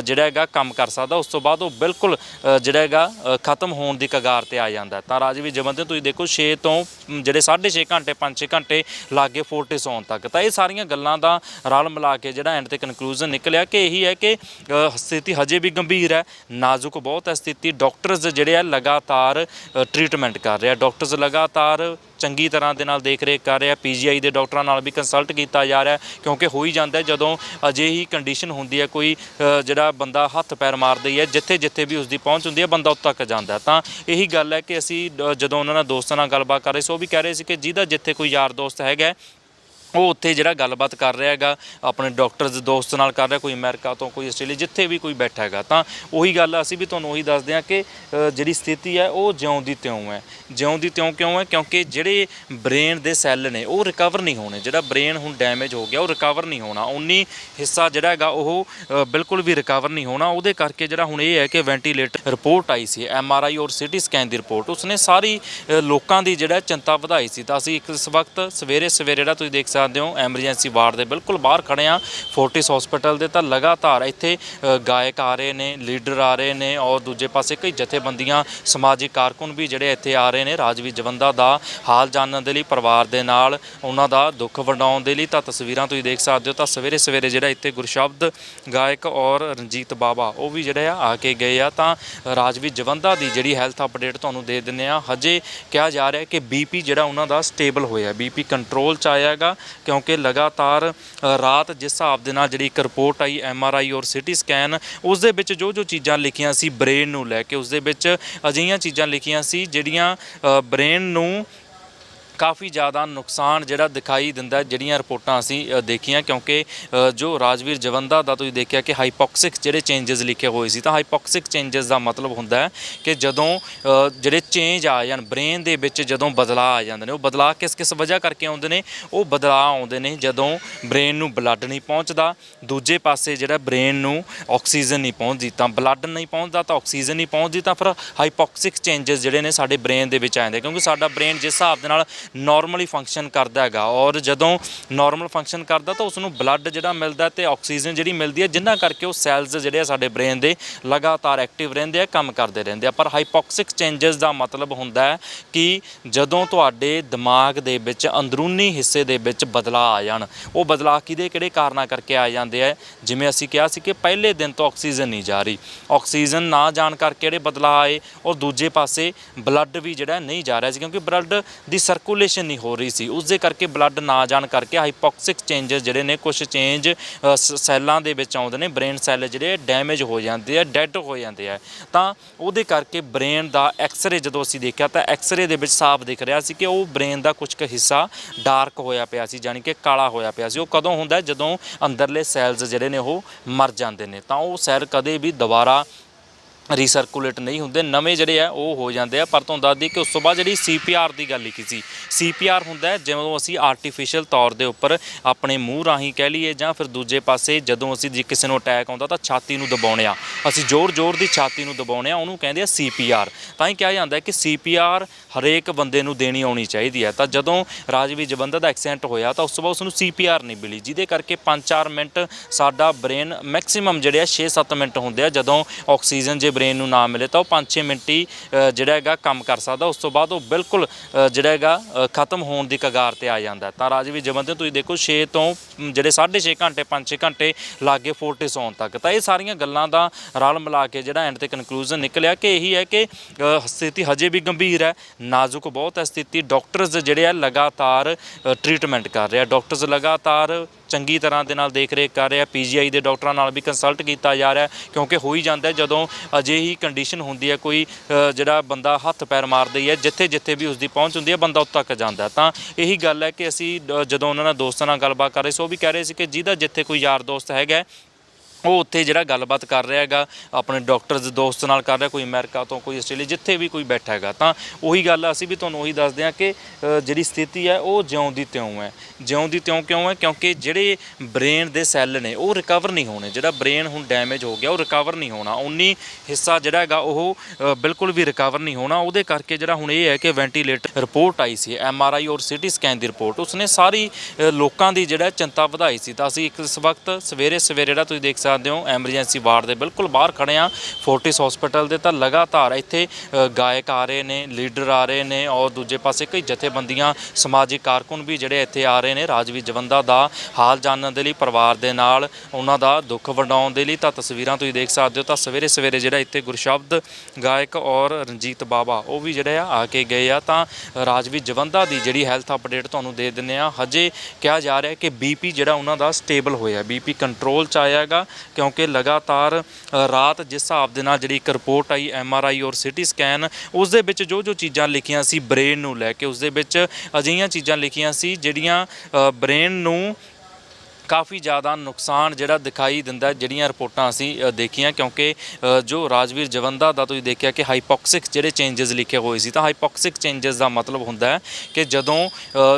ਜਿਹੜਾ ਹੈਗਾ ਕੰਮ ਕਰ ਸਕਦਾ। ਉਸ ਤੋਂ ਬਾਅਦ ਉਹ ਬਿਲਕੁਲ ਜਿਹੜਾ ਹੈਗਾ ਖਤਮ ਹੋਣ ਦੀ ਕਗਾਰ ਤੇ ਆ ਜਾਂਦਾ ਹੈ। ਤਾਂ ਰਾਜਵੀਰ ਜਵੰਦੇ ਤੁਸੀਂ ਦੇਖੋ 6 ਤੋਂ ਮ, ਜਿਹੜੇ 6.5 ਘੰਟੇ 5-6 ਘੰਟੇ ਲਾਗੇ ਫੋਰਟਿਸ ਆਉਣ ਤੱਕ। ਤਾਂ ਇਹ ਸਾਰੀਆਂ ਗੱਲਾਂ ਦਾ ਰਲ ਮਿਲਾ ਕੇ ਜਿਹੜਾ ਐਂਡ ਤੇ ਕਨਕਲੂਜਨ ਨਿਕਲਿਆ ਕਿ ਇਹੀ ਹੈ ਕਿ ਸਥਿਤੀ ਹਜੇ ਵੀ ਗੰਭੀਰ ਹੈ ਨਾਜ਼ੁਕ ਬਹੁਤ ਹੈ ਸਥਿਤੀ। ਡਾਕਟਰਸ ਜਿਹੜੇ ਆ ਲਗਾਤਾਰ ਟ੍ਰੀਟਮੈਂਟ ਕਰ ਰਹੇ ਆ। ਡਾਕਟਰਸ ਲਗਾਤਾਰ ਚੰਗੀ ਤਰ੍ਹਾਂ ਦੇ ਨਾਲ ਦੇਖ ਰੇਖ ਕਰ ਰਿਹਾ। ਪੀਜੀਆਈ ਦੇ ਡਾਕਟਰਾਂ ਨਾਲ ਵੀ ਕੰਸਲਟ ਕੀਤਾ ਜਾ ਰਿਹਾ ਕਿਉਂਕਿ ਹੋ ਹੀ ਜਾਂਦਾ ਹੈ, ਜਦੋਂ ਅਜਿਹੀ ਕੰਡੀਸ਼ਨ ਹੁੰਦੀ ਹੈ, ਕੋਈ ਜਿਹੜਾ ਬੰਦਾ ਹੱਥ ਪੈਰ ਮਾਰਦਾ ਹੀ ਹੈ ਜਿੱਥੇ ਜਿੱਥੇ ਵੀ ਉਸ ਦੀ ਪਹੁੰਚ ਹੁੰਦੀ ਹੈ, ਬੰਦਾ ਉੱਥੇ ਤੱਕ ਜਾਂਦਾ ਤਾਂ ਇਹੀ ਗੱਲ ਹੈ ਕਿ ਅਸੀਂ ਜਦੋਂ ਉਹਨਾਂ ਨਾਲ ਦੋਸਤਾਂ ਨਾਲ ਗੱਲਬਾਤ ਕਰ ਰਹੇ ਸੀ, ਉਹ ਵੀ ਕਹਿ ਰਹੇ ਸੀ ਕਿ ਜਿਹਦਾ ਜਿੱਥੇ ਕੋਈ ਯਾਰ ਦੋਸਤ ਹੈਗਾ ਉਹ ਉੱਥੇ ਜਿਹੜਾ ਗੱਲਬਾਤ ਕਰ ਰਿਹਾ ਹੈਗਾ ਆਪਣੇ ਡਾਕਟਰਸ ਦੋਸਤ ਨਾਲ ਕਰ ਰਿਹਾ ਕੋਈ ਅਮਰੀਕਾ ਤੋਂ ਕੋਈ ਆਸਟ੍ਰੇਲੀਆ ਜਿੱਥੇ ਵੀ ਕੋਈ ਬੈਠਾ ਹੈਗਾ। ਤਾਂ ਉਹੀ ਗੱਲ ਅਸੀਂ ਵੀ ਤੁਹਾਨੂੰ ਉਹੀ ਦੱਸਦੇ ਹਾਂ ਕਿ ਅ, ਜਿਹੜੀ ਸਥਿਤੀ ਹੈ ਉਹ ਜਿਉਂ ਦੀ ਤਿਉਂ ਹੈ। ਜਿਉਂ ਦੀ ਤਿਉਂ ਕਿਉਂ ਹੈ? ਕਿਉਂਕਿ ਜਿਹੜੇ ਬ੍ਰੇਨ ਦੇ ਸੈੱਲ ਨੇ ਉਹ ਰਿਕਵਰ ਨਹੀਂ ਹੋਣੇ। ਜਿਹੜਾ ਬ੍ਰੇਨ ਹੁਣ ਡੈਮੇਜ ਹੋ ਗਿਆ ਉਹ ਰਿਕਵਰ ਨਹੀਂ ਹੋਣਾ। ਉਨੀ ਹਿੱਸਾ ਜਿਹੜਾ ਹੈਗਾ ਉਹ ਅ, ਬਿਲਕੁਲ ਵੀ ਰਿਕਵਰ ਨਹੀਂ ਹੋਣਾ। ਉਹਦੇ ਕਰਕੇ ਜਿਹੜਾ ਹੁਣ ਇਹ ਹੈ ਕਿ ਵੈਂਟੀਲੇਟਰ ਰਿਪੋਰਟ ਆਈ ਸੀ ਐਮ ਆਰ ਆਈ ਔਰ ਸਿਟੀ ਸਕੈਨ ਦੀ ਰਿਪੋਰਟ ਉਸਨੇ ਸਾਰੀ ਅ, ਲੋਕਾਂ ਦੀ ਜਿਹੜਾ ਚਿੰਤਾ ਵਧਾਈ ਸੀ। ਤਾਂ ਅਸੀਂ ਇੱਕ ਇਸ ਵਕਤ ਸਵੇਰੇ ਸਵੇਰੇ ਜਿਹੜਾ ਤੁਸੀਂ ਦੇਖ ਸਕਦੇ ਹੋ ਐਮਰਜੈਂਸੀ ਵਾਰਡ ਦੇ ਬਿਲਕੁਲ ਬਾਹਰ ਖੜੇ ਆ ਫੋਰਟਿਸ ਹਸਪੀਟਲ ਦੇ ਤਾਂ ਲਗਾਤਾਰ ਇੱਥੇ ਗਾਇਕ ਆ ਰਹੇ ਨੇ ਲੀਡਰ ਆ ਰਹੇ ਨੇ ਔਰ ਦੂਜੇ ਪਾਸੇ ਕਈ ਜਥੇਬੰਦੀਆਂ, ਸਮਾਜਿਕ ਕਾਰਕੁਨ ਵੀ ਜਿਹੜੇ ਇੱਥੇ ਆ ਰਹੇ ਨੇ। ਰਾਜਵੀਰ ਜਵੰਦਾ ਦਾ ਹਾਲ ਜਾਣਨ ਦੇ ਲਈ, ਪਰਿਵਾਰ ਦੇ ਨਾਲ ਉਹਨਾਂ ਦਾ ਦੁੱਖ ਵੰਡਾਉਣ ਦੇ ਲਈ ਤਾਂ ਤਸਵੀਰਾਂ ਤੁਸੀਂ ਦੇਖ ਸਕਦੇ ਹੋ। ਤਾਂ ਸਵੇਰੇ ਸਵੇਰੇ ਜਿਹੜਾ ਇੱਥੇ ਗੁਰਸ਼ਬਦ ਗਾਇਕ ਔਰ ਰਣਜੀਤ ਬਾਵਾ, ਉਹ ਵੀ ਜਿਹੜੇ ਆ ਆ ਕੇ ਗਏ ਆ। ਤਾਂ ਰਾਜਵੀਰ ਜਵੰਦਾ ਦੀ ਜਿਹੜੀ ਹੈਲਥ ਅਪਡੇਟ ਤੁਹਾਨੂੰ ਦੇ ਦਿੰਨੇ ਆ ਹਜੇ ਕਿਹਾ ਜਾ ਰਿਹਾ ਕਿ ਬੀਪੀ ਜਿਹੜਾ ਉਹਨਾਂ ਦਾ ਸਟੇਬਲ ਹੋਇਆ ਬੀਪੀ ਕੰਟਰੋਲ ਚ ਆਇਆ ਹੈਗਾ। ਕਿਉਂਕਿ ਲਗਾਤਾਰ ਰਾਤ ਜਿਸ ਹਿਸਾਬ ਦੇ ਨਾਲ ਜਿਹੜੀ ਇੱਕ ਰਿਪੋਰਟ ਆਈ, ਐਮ ਆਰ ਆਈ ਔਰ ਸਿਟੀ ਸਕੈਨ, ਉਸ ਦੇ ਵਿੱਚ ਜੋ ਜੋ ਚੀਜ਼ਾਂ ਲਿਖੀਆਂ ਸੀ ਬ੍ਰੇਨ ਨੂੰ ਲੈ ਕੇ, ਉਸ ਦੇ ਵਿੱਚ ਅਜਿਹੀਆਂ ਚੀਜ਼ਾਂ ਲਿਖੀਆਂ ਸੀ ਜਿਹੜੀਆਂ ਬ੍ਰੇਨ ਨੂੰ ਕਾਫੀ ਜ਼ਿਆਦਾ ਨੁਕਸਾਨ ਜਿਹੜਾ ਦਿਖਾਈ ਦਿੰਦਾ ਜਿਹੜੀਆਂ ਰਿਪੋਰਟਾਂ ਅਸੀਂ ਦੇਖੀਆਂ, ਕਿਉਂਕਿ ਜੋ ਰਾਜਵੀਰ ਜਵੰਦਾ ਦਾ ਤੁਸੀਂ ਦੇਖਿਆ ਕਿ ਹਾਈਪੋਕਸਿਕ ਜਿਹੜੇ ਚੇਂਜਸ ਲਿਖੇ ਹੋਏ ਸੀ, ਤਾਂ ਹਾਈਪੋਕਸਿਕ ਚੇਂਜਸ ਦਾ ਮਤਲਬ ਹੁੰਦਾ ਹੈ ਕਿ ਜਦੋਂ ਜਿਹੜੇ ਚੇਂਜ ਆ ਜਾਣ, ਬ੍ਰੇਨ ਦੇ ਵਿੱਚ ਜਦੋਂ ਬਦਲਾਅ ਆ ਜਾਂਦੇ ਨੇ, ਉਹ ਬਦਲਾਅ ਕਿਸ ਕਿਸ ਵਜ੍ਹਾ ਕਰਕੇ ਆਉਂਦੇ ਨੇ? ਉਹ ਬਦਲਾਅ ਆਉਂਦੇ ਨੇ ਜਦੋਂ ਬ੍ਰੇਨ ਨੂੰ ਬਲੱਡ ਨਹੀਂ ਪਹੁੰਚਦਾ, ਦੂਜੇ ਪਾਸੇ ਜਿਹੜਾ ਬ੍ਰੇਨ ਨੂੰ ਆਕਸੀਜਨ ਨਹੀਂ ਪਹੁੰਚਦੀ, ਤਾਂ ਬਲੱਡ ਨਹੀਂ ਪਹੁੰਚਦਾ, ਤਾਂ ਆਕਸੀਜਨ ਨਹੀਂ ਪਹੁੰਚਦੀ, ਤਾਂ ਫਿਰ ਹਾਈਪੋਕਸਿਕ ਚੇਂਜਸ ਜਿਹੜੇ ਨੇ ਸਾਡੇ ਬ੍ਰੇਨ ਦੇ ਵਿੱਚ ਆ ਜਾਂਦੇ ਕਿਉਂਕਿ ਸਾਡਾ ਬ੍ਰੇਨ ਜਿਸ ਹਿਸਾਬ ਦੇ ਨਾਲ ਨਾਰਮਲੀ ਫੰਕਸ਼ਨ ਕਰਦਾ ਹੈਗਾ। ਔਰ ਜਦੋਂ ਨਾਰਮਲ ਫੰਕਸ਼ਨ ਕਰਦਾ ਤਾਂ ਉਸ ਨੂੰ ਬਲੱਡ ਜਿਹੜਾ ਮਿਲਦਾ ਤੇ ਆਕਸੀਜਨ ਜਿਹੜੀ ਮਿਲਦੀ ਹੈ, ਜਿੰਨਾ ਕਰਕੇ ਉਹ ਸੈਲਸ ਜਿਹੜੇ ਆ ਸਾਡੇ ਬ੍ਰੇਨ ਦੇ ਲਗਾਤਾਰ ਐਕਟਿਵ ਰਹਿੰਦੇ ਆ, ਕੰਮ ਕਰਦੇ ਰਹਿੰਦੇ ਆ। ਪਰ ਹਾਈਪੋਕਸਿਕ ਚੇਂਜਸ ਦਾ ਮਤਲਬ ਹੁੰਦਾ ਹੈ ਕਿ ਜਦੋਂ ਤੁਹਾਡੇ ਦਿਮਾਗ ਦੇ ਵਿੱਚ, ਅੰਦਰੂਨੀ ਹਿੱਸੇ ਦੇ ਵਿੱਚ ਬਦਲਾਅ ਆ ਜਾਣ, ਉਹ ਬਦਲਾਅ ਕਿਹਦੇ ਕਿਹੜੇ ਕਾਰਨਾਂ ਕਰਕੇ ਆ ਜਾਂਦੇ ਆ? ਜਿਵੇਂ ਅਸੀਂ ਕਿਹਾ ਸੀ ਕਿ ਪਹਿਲੇ ਦਿਨ ਤੋਂ ਆਕਸੀਜਨ ਨਹੀਂ ਜਾ ਰਹੀ। ਆਕਸੀਜਨ ਨਾ ਜਾਣ ਕਰਕੇ ਜਿਹੜੇ ਬਦਲਾਅ ਆਏ ਔਰ ਦੂਜੇ ਪਾਸੇ ਬਲੱਡ ਵੀ ਜਿਹੜਾ ਨਹੀਂ ਜਾ ਰਿਹਾ ਸੀ, ਕਿਉਂਕਿ ਬਲੱਡ ਦੀ ਸਰਕੂਲੇਸ਼ਨ ਨਹੀਂ ਹੋ ਰਹੀ ਸੀ। ਉਸ ਦੇ ਕਰਕੇ ਬਲੱਡ ਨਾ ਜਾਣ ਕਰਕੇ ਹਾਈਪੋਕਸਿਕ ਚੇਂਜਸ ਜਿਹੜੇ ਨੇ ਕੁਝ ਚੇਂਜ ਸੈੱਲਾਂ ਦੇ ਵਿੱਚ ਆਉਂਦੇ ਨੇ। ਬ੍ਰੇਨ ਸੈੱਲ ਜਿਹੜੇ ਡੈਮੇਜ ਹੋ ਜਾਂਦੇ ਆ ਡੈਡ ਹੋ ਜਾਂਦੇ ਆ। ਤਾਂ ਉਹਦੇ ਕਰਕੇ ਬ੍ਰੇਨ ਦਾ ਐਕਸ-ਰੇ ਜਦੋਂ ਅਸੀਂ ਦੇਖਿਆ ਤਾਂ ਐਕਸ-ਰੇ ਦੇ ਵਿੱਚ ਸਾਫ਼ ਦਿਖ ਰਿਹਾ ਸੀ ਕਿ ਉਹ ਬ੍ਰੇਨ ਦਾ ਕੁਝ ਕੁ ਹਿੱਸਾ ਡਾਰਕ ਹੋਇਆ ਪਿਆ ਸੀ ਯਾਨੀ ਕਿ ਕਾਲਾ ਹੋਇਆ ਪਿਆ ਸੀ। ਉਹ ਕਦੋਂ ਹੁੰਦਾ ਜਦੋਂ ਅੰਦਰਲੇ ਸੈਲਸ ਜਿਹੜੇ ਨੇ ਉਹ ਮਰ ਜਾਂਦੇ ਨੇ। ਤਾਂ ਉਹ ਸੈੱਲ ਕਦੇ ਵੀ ਦੁਬਾਰਾ ਰੀਸਰਕੂਲੇਟ ਨਹੀਂ ਹੁੰਦੇ, ਨਵੇਂ ਜਿਹੜੇ ਆ, ਉਹ ਹੋ ਜਾਂਦੇ ਆ। ਪਰ ਤੁਹਾਨੂੰ ਦੱਸ ਦਈਏ ਕਿ ਉਸ ਤੋਂ ਬਾਅਦ ਜਿਹੜੀ ਸੀਪੀਆਰ ਦੀ ਗੱਲ ਲਿਖੀ ਸੀ ਸੀਪੀਆਰ ਹੁੰਦਾ ਹੈ ਜਦੋਂ ਅਸੀਂ ਆਰਟੀਫੀਸ਼ੀਅਲ ਤੌਰ ਦੇ ਉੱਪਰ ਆਪਣੇ ਮੂੰਹ ਰਾਹੀਂ ਕਹਿ ਲਈਏ ਜਾਂ ਫਿਰ ਦੂਜੇ ਪਾਸੇ ਜਦੋਂ ਅਸੀਂ ਜੇ ਕਿਸੇ ਨੂੰ ਅਟੈਕ ਆਉਂਦਾ ਤਾਂ ਛਾਤੀ ਨੂੰ ਦਬਾਉਣੇ ਆ। ਅਸੀਂ ਜ਼ੋਰ-ਜ਼ੋਰ ਦੀ ਛਾਤੀ ਨੂੰ ਦਬਾਉਣੇ ਆ, ਉਹਨੂੰ ਕਹਿੰਦੇ ਆ ਸੀਪੀਆਰ ਤਾਂ ਹੀ ਕਿਹਾ ਜਾਂਦਾ ਹੈ ਕਿ ਸੀਪੀਆਰ ਹਰੇਕ ਬੰਦੇ ਨੂੰ ਦੇਣੀ ਆਉਣੀ ਚਾਹੀਦੀ ਹੈ। ਤਾਂ ਜਦੋਂ ਰਾਜਵੀ ਜਵੰਦਾ ਦਾ ਐਕਸੀਡੈਂਟ ਹੋਇਆ ਤਾਂ ਉਸ ਤੋਂ ਬਾਅਦ ਉਸ ਨੂੰ ਸੀਪੀਆਰ ਨਹੀਂ ਮਿਲੀ, ਜਿਹਦੇ ਕਰਕੇ 5-4 ਮਿੰਟ ਸਾਡਾ ਬ੍ਰੇਨ ਮੈਕਸਿਮਮ ਜਿਹੜੇ ਆ 6-7 ਮਿੰਟ ਹੁੰਦੇ ਆ, ਜਦੋਂ ਆਕਸੀਜਨ ਜੇ ਬ੍ਰੇਨ ਨੂੰ ਨਾ ਮਿਲੇ ਤਾਂ ਉਹ 5-6 ਮਿੰਟ ਹੀ ਜਿਹੜਾ ਹੈਗਾ ਕੰਮ ਕਰ ਸਕਦਾ। ਉਸ ਤੋਂ ਬਾਅਦ ਉਹ ਬਿਲਕੁਲ ਜਿਹੜਾ ਹੈਗਾ ਖਤਮ ਹੋਣ ਦੀ ਕਗਾਰ ਤੇ ਆ ਜਾਂਦਾ ਹੈ। ਤਾਂ ਰਾਜਵੀਰ ਜਵੰਦੇ ਤੁਸੀਂ ਦੇਖੋ 6 ਤੋਂ ਮ, ਜਿਹੜੇ 6.5 ਘੰਟੇ 5-6 ਘੰਟੇ ਲਾਗੇ ਫੋਰਟਿਸ ਆਉਣ ਤੱਕ। ਤਾਂ ਇਹ ਸਾਰੀਆਂ ਗੱਲਾਂ ਦਾ ਰਲ ਮਿਲਾ ਕੇ ਜਿਹੜਾ ਐਂਡ ਤੇ ਕਨਕਲੂਜਨ ਨਿਕਲਿਆ ਕਿ ਇਹੀ ਹੈ ਕਿ ਸਥਿਤੀ ਹਜੇ ਵੀ ਗੰਭੀਰ ਹੈ ਨਾਜ਼ੁਕ ਬਹੁਤ ਹੈ ਸਥਿਤੀ। ਡਾਕਟਰਸ ਜਿਹੜੇ ਆ ਲਗਾਤਾਰ ਟ੍ਰੀਟਮੈਂਟ ਕਰ ਰਹੇ ਆ। ਡਾਕਟਰਸ ਲਗਾਤਾਰ ਚੰਗੀ ਤਰ੍ਹਾਂ ਦੇ ਨਾਲ ਦੇਖ ਰੇਖ ਕਰ ਰਿਹਾ। ਪੀਜੀਆਈ ਦੇ ਡਾਕਟਰਾਂ ਨਾਲ ਵੀ ਕੰਸਲਟ ਕੀਤਾ ਜਾ ਰਿਹਾ ਕਿਉਂਕਿ ਹੋ ਹੀ ਜਾਂਦਾ ਹੈ ਜਦੋਂ ਅਜਿਹੀ ਕੰਡੀਸ਼ਨ ਹੁੰਦੀ ਹੈ ਕੋਈ ਜਿਹੜਾ ਬੰਦਾ ਹੱਥ ਪੈਰ ਮਾਰਦਾ ਹੀ ਹੈ ਜਿੱਥੇ ਜਿੱਥੇ ਵੀ ਉਸਦੀ ਪਹੁੰਚ ਹੁੰਦੀ ਹੈ ਬੰਦਾ ਉੱਥੇ ਤੱਕ ਜਾਂਦਾ ਤਾਂ ਇਹੀ ਗੱਲ ਹੈ ਕਿ ਅਸੀਂ ਅ, ਜਦੋਂ ਉਹਨਾਂ ਨਾਲ ਦੋਸਤਾਂ ਨਾਲ ਗੱਲਬਾਤ ਕਰ ਰਹੇ ਸੀ ਉਹ ਵੀ ਕਹਿ ਰਹੇ ਸੀ ਕਿ ਜਿਹਦਾ ਜਿੱਥੇ ਕੋਈ ਯਾਰ ਦੋਸਤ ਹੈਗਾ ਉਹ ਉੱਥੇ ਜਿਹੜਾ ਗੱਲਬਾਤ ਕਰ ਰਿਹਾ ਹੈਗਾ ਆਪਣੇ ਡਾਕਟਰਸ ਦੋਸਤ ਨਾਲ ਕਰ ਰਿਹਾ ਕੋਈ ਅਮਰੀਕਾ ਤੋਂ ਕੋਈ ਆਸਟ੍ਰੇਲੀਆ ਜਿੱਥੇ ਵੀ ਕੋਈ ਬੈਠਾ ਹੈਗਾ। ਤਾਂ ਉਹੀ ਗੱਲ ਅਸੀਂ ਵੀ ਤੁਹਾਨੂੰ ਉਹੀ ਦੱਸਦੇ ਹਾਂ ਕਿ ਅ, ਜਿਹੜੀ ਸਥਿਤੀ ਹੈ ਉਹ ਜਿਉਂ ਦੀ ਤਿਉਂ ਹੈ। ਜਿਉਂ ਦੀ ਤਿਉਂ ਕਿਉਂ ਹੈ? ਕਿਉਂਕਿ ਜਿਹੜੇ ਬ੍ਰੇਨ ਦੇ ਸੈੱਲ ਨੇ ਉਹ ਰਿਕਵਰ ਨਹੀਂ ਹੋਣੇ। ਜਿਹੜਾ ਬ੍ਰੇਨ ਹੁਣ ਡੈਮੇਜ ਹੋ ਗਿਆ ਉਹ ਰਿਕਵਰ ਨਹੀਂ ਹੋਣਾ। ਉਨੀ ਹਿੱਸਾ ਜਿਹੜਾ ਹੈਗਾ ਉਹ ਅ, ਬਿਲਕੁਲ ਵੀ ਰਿਕਵਰ ਨਹੀਂ ਹੋਣਾ। ਉਹਦੇ ਕਰਕੇ ਜਿਹੜਾ ਹੁਣ ਇਹ ਹੈ ਕਿ ਵੈਂਟੀਲੇਟਰ ਰਿਪੋਰਟ ਆਈ ਸੀ ਐਮ ਆਰ ਆਈ ਔਰ ਸਿਟੀ ਸਕੈਨ ਦੀ ਰਿਪੋਰਟ ਉਸਨੇ ਸਾਰੀ ਅ, ਲੋਕਾਂ ਦੀ ਜਿਹੜਾ ਚਿੰਤਾ ਵਧਾਈ ਸੀ। ਤਾਂ ਅਸੀਂ ਇੱਕ ਇਸ ਵਕਤ ਸਵੇਰੇ ਸਵੇਰੇ ਜਿਹੜਾ ਤੁਸੀਂ ਦੇਖ ਸਕਦੇ ਹੋ, ਐਮਰਜੈਂਸੀ ਵਾਰਡ ਦੇ ਬਿਲਕੁਲ ਬਾਹਰ ਖੜੇ ਆ ਫੋਰਟਿਸ ਹਸਪੀਟਲ ਦੇ ਤਾਂ ਲਗਾਤਾਰ ਇੱਥੇ ਗਾਇਕ ਆ ਰਹੇ ਨੇ, ਲੀਡਰ ਆ ਰਹੇ ਨੇ ਔਰ ਦੂਜੇ ਪਾਸੇ ਕਈ ਜਥੇਬੰਦੀਆਂ, ਸਮਾਜਿਕ ਕਾਰਕੁਨ ਵੀ ਜਿਹੜੇ ਇੱਥੇ ਆ ਰਹੇ ਨੇ। ਰਾਜਵੀਰ ਜਵੰਦਾ ਦਾ ਹਾਲ ਜਾਣਨ ਦੇ ਲਈ, ਪਰਿਵਾਰ ਦੇ ਨਾਲ ਉਹਨਾਂ ਦਾ ਦੁੱਖ ਵੰਡਾਉਣ ਦੇ ਲਈ ਤਾਂ ਤਸਵੀਰਾਂ ਤੁਸੀਂ ਦੇਖ ਸਕਦੇ ਹੋ। ਤਾਂ ਸਵੇਰੇ ਸਵੇਰੇ ਜਿਹੜਾ ਇੱਥੇ ਗੁਰਸ਼ਬਦ ਗਾਇਕ ਔਰ ਰਣਜੀਤ ਬਾਵਾ, ਉਹ ਵੀ ਜਿਹੜੇ ਆ ਆ ਕੇ ਗਏ ਆ। ਤਾਂ ਰਾਜਵੀਰ ਜਵੰਦਾ ਦੀ ਜਿਹੜੀ ਹੈਲਥ ਅਪਡੇਟ ਤੁਹਾਨੂੰ ਦੇ ਦਿੰਨੇ ਆ ਹਜੇ ਕਿਹਾ ਜਾ ਰਿਹਾ ਕਿ ਬੀਪੀ ਜਿਹੜਾ ਉਹਨਾਂ ਦਾ ਸਟੇਬਲ ਹੋਇਆ ਬੀਪੀ ਕੰਟਰੋਲ ਚ ਆਇਆ ਹੈਗਾ। ਕਿਉਂਕਿ ਲਗਾਤਾਰ ਰਾਤ ਜਿਸ ਹਿਸਾਬ ਦੇ ਨਾਲ ਜਿਹੜੀ ਇੱਕ ਰਿਪੋਰਟ ਆਈ, ਐਮ ਆਰ ਆਈ ਔਰ ਸਿਟੀ ਸਕੈਨ, ਉਸ ਦੇ ਵਿੱਚ ਜੋ ਜੋ ਚੀਜ਼ਾਂ ਲਿਖੀਆਂ ਸੀ ਬ੍ਰੇਨ ਨੂੰ ਲੈ ਕੇ, ਉਸ ਦੇ ਵਿੱਚ ਅਜਿਹੀਆਂ ਚੀਜ਼ਾਂ ਲਿਖੀਆਂ ਸੀ ਜਿਹੜੀਆਂ ਬ੍ਰੇਨ ਨੂੰ ਕਾਫੀ ਜ਼ਿਆਦਾ ਨੁਕਸਾਨ ਜਿਹੜਾ ਦਿਖਾਈ ਦਿੰਦਾ ਜਿਹੜੀਆਂ ਰਿਪੋਰਟਾਂ ਅਸੀਂ ਦੇਖੀਆਂ, ਕਿਉਂਕਿ ਜੋ ਰਾਜਵੀਰ ਜਵੰਦਾ ਦਾ ਤੁਸੀਂ ਦੇਖਿਆ ਕਿ ਹਾਈਪੋਕਸਿਕ ਜਿਹੜੇ ਚੇਂਜਸ ਲਿਖੇ ਹੋਏ ਸੀ, ਤਾਂ ਹਾਈਪੋਕਸਿਕ ਚੇਂਜਸ ਦਾ ਮਤਲਬ ਹੁੰਦਾ ਹੈ ਕਿ ਜਦੋਂ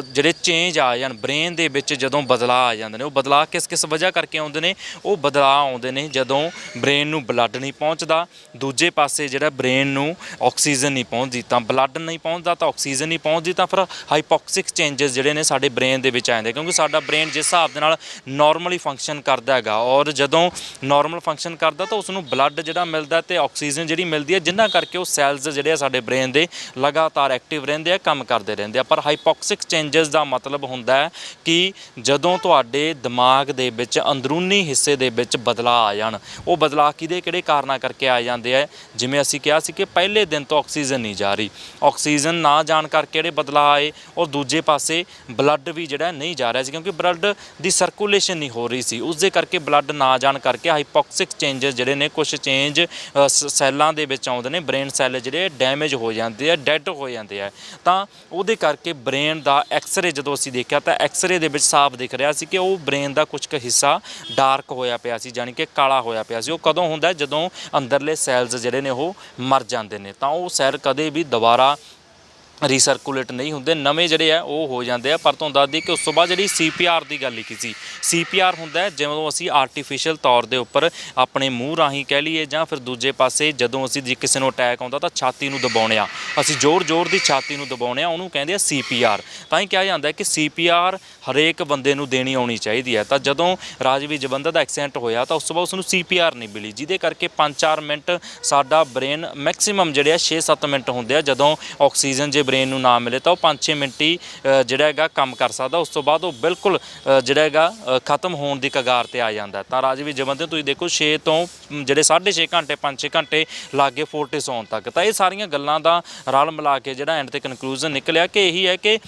ਜਿਹੜੇ ਚੇਂਜ ਆ ਜਾਣ ਬ੍ਰੇਨ ਦੇ ਵਿੱਚ ਜਦੋਂ ਬਦਲਾਅ ਆ ਜਾਂਦੇ ਨੇ, ਉਹ ਬਦਲਾਅ ਕਿਸ ਕਿਸ ਵਜ੍ਹਾ ਕਰਕੇ ਆਉਂਦੇ ਨੇ? ਉਹ ਬਦਲਾਅ ਆਉਂਦੇ ਨੇ ਜਦੋਂ ਬ੍ਰੇਨ ਨੂੰ ਬਲੱਡ ਨਹੀਂ ਪਹੁੰਚਦਾ, ਦੂਜੇ ਪਾਸੇ ਜਿਹੜਾ ਬ੍ਰੇਨ ਨੂੰ ਆਕਸੀਜਨ ਨਹੀਂ ਪਹੁੰਚਦੀ, ਤਾਂ ਬਲੱਡ ਨਹੀਂ ਪਹੁੰਚਦਾ, ਤਾਂ ਆਕਸੀਜਨ ਨਹੀਂ ਪਹੁੰਚਦੀ, ਤਾਂ ਫਿਰ ਹਾਈਪੋਕਸਿਕ ਚੇਂਜਸ ਜਿਹੜੇ ਨੇ ਸਾਡੇ ਬ੍ਰੇਨ ਦੇ ਵਿੱਚ ਆ ਜਾਂਦੇ ਕਿਉਂਕਿ ਸਾਡਾ ਬ੍ਰੇਨ ਜਿਸ ਹਿਸਾਬ ਦੇ ਨਾਲ ਨਾਰਮਲੀ ਫੰਕਸ਼ਨ ਕਰਦਾ ਹੈਗਾ। ਔਰ ਜਦੋਂ ਨਾਰਮਲ ਫੰਕਸ਼ਨ ਕਰਦਾ ਤਾਂ ਉਸ ਨੂੰ ਬਲੱਡ ਜਿਹੜਾ ਮਿਲਦਾ ਤੇ ਆਕਸੀਜਨ ਜਿਹੜੀ ਮਿਲਦੀ ਹੈ, ਜਿੰਨਾ ਕਰਕੇ ਉਹ ਸੈਲਸ ਜਿਹੜੇ ਆ ਸਾਡੇ ਬ੍ਰੇਨ ਦੇ ਲਗਾਤਾਰ ਐਕਟਿਵ ਰਹਿੰਦੇ ਆ, ਕੰਮ ਕਰਦੇ ਰਹਿੰਦੇ ਆ। ਪਰ ਹਾਈਪੋਕਸਿਕ ਚੇਂਜਸ ਦਾ ਮਤਲਬ ਹੁੰਦਾ ਹੈ ਕਿ ਜਦੋਂ ਤੁਹਾਡੇ ਦਿਮਾਗ ਦੇ ਵਿੱਚ, ਅੰਦਰੂਨੀ ਹਿੱਸੇ ਦੇ ਵਿੱਚ ਬਦਲਾਅ ਆ ਜਾਣ, ਉਹ ਬਦਲਾਅ ਕਿਹਦੇ, ਕਿਹੜੇ ਕਾਰਨਾਂ ਕਰਕੇ ਆ ਜਾਂਦੇ ਆ? ਜਿਵੇਂ ਅਸੀਂ ਕਿਹਾ ਸੀ ਕਿ ਪਹਿਲੇ ਦਿਨ ਤੋਂ ਆਕਸੀਜਨ ਨਹੀਂ ਜਾ ਰਹੀ। ਆਕਸੀਜਨ ਨਾ ਜਾਣ ਕਰਕੇ ਜਿਹੜੇ ਬਦਲਾਅ ਆਏ ਔਰ ਦੂਜੇ ਪਾਸੇ ਬਲੱਡ ਵੀ ਜਿਹੜਾ ਨਹੀਂ ਜਾ ਰਿਹਾ ਸੀ, ਕਿਉਂਕਿ ਬਲੱਡ ਦੀ ਸਰਕੂਲੇਸ਼ਨ ਨਹੀਂ ਹੋ ਰਹੀ ਸੀ। ਉਸ ਦੇ ਕਰਕੇ ਬਲੱਡ ਨਾ ਜਾਣ ਕਰਕੇ ਹਾਈਪੋਕਸਿਕ ਚੇਂਜਸ ਜਿਹੜੇ ਨੇ ਕੁਝ ਚੇਂਜ ਸੈੱਲਾਂ ਦੇ ਵਿੱਚ ਆਉਂਦੇ ਨੇ ਬ੍ਰੇਨ ਸੈੱਲ ਜਿਹੜੇ ਡੈਮੇਜ ਹੋ ਜਾਂਦੇ ਆ ਡੈੱਡ ਹੋ ਜਾਂਦੇ ਆ। ਤਾਂ ਉਹਦੇ ਕਰਕੇ ਬ੍ਰੇਨ ਦਾ ਐਕਸ-ਰੇ ਜਦੋਂ ਅਸੀਂ ਦੇਖਿਆ ਤਾਂ ਐਕਸ-ਰੇ ਦੇ ਵਿੱਚ ਸਾਫ਼ ਦਿਖ ਰਿਹਾ ਸੀ ਕਿ ਉਹ ਬ੍ਰੇਨ ਦਾ ਕੁਝ ਕੁ ਹਿੱਸਾ ਡਾਰਕ ਹੋਇਆ ਪਿਆ ਸੀ ਯਾਨੀ ਕਿ ਕਾਲਾ ਹੋਇਆ ਪਿਆ ਸੀ। ਉਹ ਕਦੋਂ ਹੁੰਦਾ ਜਦੋਂ ਅੰਦਰਲੇ ਸੈਲਸ ਜਿਹੜੇ ਨੇ ਉਹ ਮਰ ਜਾਂਦੇ ਨੇ। ਤਾਂ ਉਹ ਸੈੱਲ ਕਦੇ ਵੀ ਦੁਬਾਰਾ ਰੀਸਰਕੂਲੇਟ ਨਹੀਂ ਹੁੰਦੇ, ਨਵੇਂ ਜਿਹੜੇ ਆ ਉਹ ਹੋ ਜਾਂਦੇ ਆ। ਪਰ ਤੁਹਾਨੂੰ ਦੱਸ ਦਈਏ ਕਿ ਉਸ ਤੋਂ ਬਾਅਦ ਜਿਹੜੀ ਸੀਪੀਆਰ ਦੀ ਗੱਲ ਲਿਖੀ ਸੀ, ਸੀਪੀਆਰ ਹੁੰਦਾ ਜਦੋਂ ਅਸੀਂ ਆਰਟੀਫੀਸ਼ੀਅਲ ਤੌਰ ਦੇ ਉੱਪਰ ਆਪਣੇ ਮੂੰਹ ਰਾਹੀਂ ਕਹਿ ਲਈਏ ਜਾਂ ਫਿਰ ਦੂਜੇ ਪਾਸੇ ਜਦੋਂ ਅਸੀਂ ਜੇ ਕਿਸੇ ਨੂੰ ਅਟੈਕ ਆਉਂਦਾ ਤਾਂ ਛਾਤੀ ਨੂੰ ਦਬਾਉਣੇ ਆ। ਅਸੀਂ ਜ਼ੋਰ-ਜ਼ੋਰ ਦੀ ਛਾਤੀ ਨੂੰ ਦਬਾਉਣੇ ਆ, ਉਹਨੂੰ ਕਹਿੰਦੇ ਆ ਸੀਪੀਆਰ। ਤਾਂ ਹੀ ਕਿਹਾ ਜਾਂਦਾ ਹੈ ਕਿ ਸੀਪੀਆਰ ਹਰੇਕ ਬੰਦੇ ਨੂੰ ਦੇਣੀ ਆਉਣੀ ਚਾਹੀਦੀ ਹੈ। ਤਾਂ ਜਦੋਂ ਰਾਜਵੀਰ ਜਵੰਦਾ ਦਾ ਐਕਸੀਡੈਂਟ ਹੋਇਆ ਤਾਂ ਉਸ ਤੋਂ ਬਾਅਦ ਉਸ ਨੂੰ ਸੀਪੀਆਰ ਨਹੀਂ ਮਿਲੀ, ਜਿਹਦੇ ਕਰਕੇ 5-4 ਮਿੰਟ ਸਾਡਾ ਬ੍ਰੇਨ ਮੈਕਸਿਮਮ ਜਿਹੜੇ ਆ 6-7 ਮਿੰਟ ਹੁੰਦੇ ਆ, ਜਦੋਂ ਆਕਸੀਜਨ ਜੇ ਬ੍ਰੇਨ ਨੂੰ ਨਾ ਮਿਲੇ ਤਾਂ ਉਹ 5-6 ਮਿੰਟ ਹੀ ਜਿਹੜਾ ਹੈਗਾ ਕੰਮ ਕਰ ਸਕਦਾ। ਉਸ ਤੋਂ ਬਾਅਦ ਉਹ ਬਿਲਕੁਲ ਜਿਹੜਾ ਹੈਗਾ ਖਤਮ ਹੋਣ ਦੀ ਕਗਾਰ ਤੇ ਆ ਜਾਂਦਾ ਹੈ। ਤਾਂ ਰਾਜਵੀਰ ਜਵੰਦੇ ਤੁਸੀਂ ਦੇਖੋ 6 ਤੋਂ ਮ, ਜਿਹੜੇ 6.5 ਘੰਟੇ 5-6 ਘੰਟੇ ਲਾਗੇ ਫੋਰਟਿਸ ਆਉਣ ਤੱਕ। ਤਾਂ ਇਹ ਸਾਰੀਆਂ ਗੱਲਾਂ ਦਾ ਰਲ ਮਿਲਾ ਕੇ ਜਿਹੜਾ ਐਂਡ ਤੇ ਕਨਕਲੂਜਨ ਨਿਕਲਿਆ ਕਿ ਇਹੀ ਹੈ ਕਿ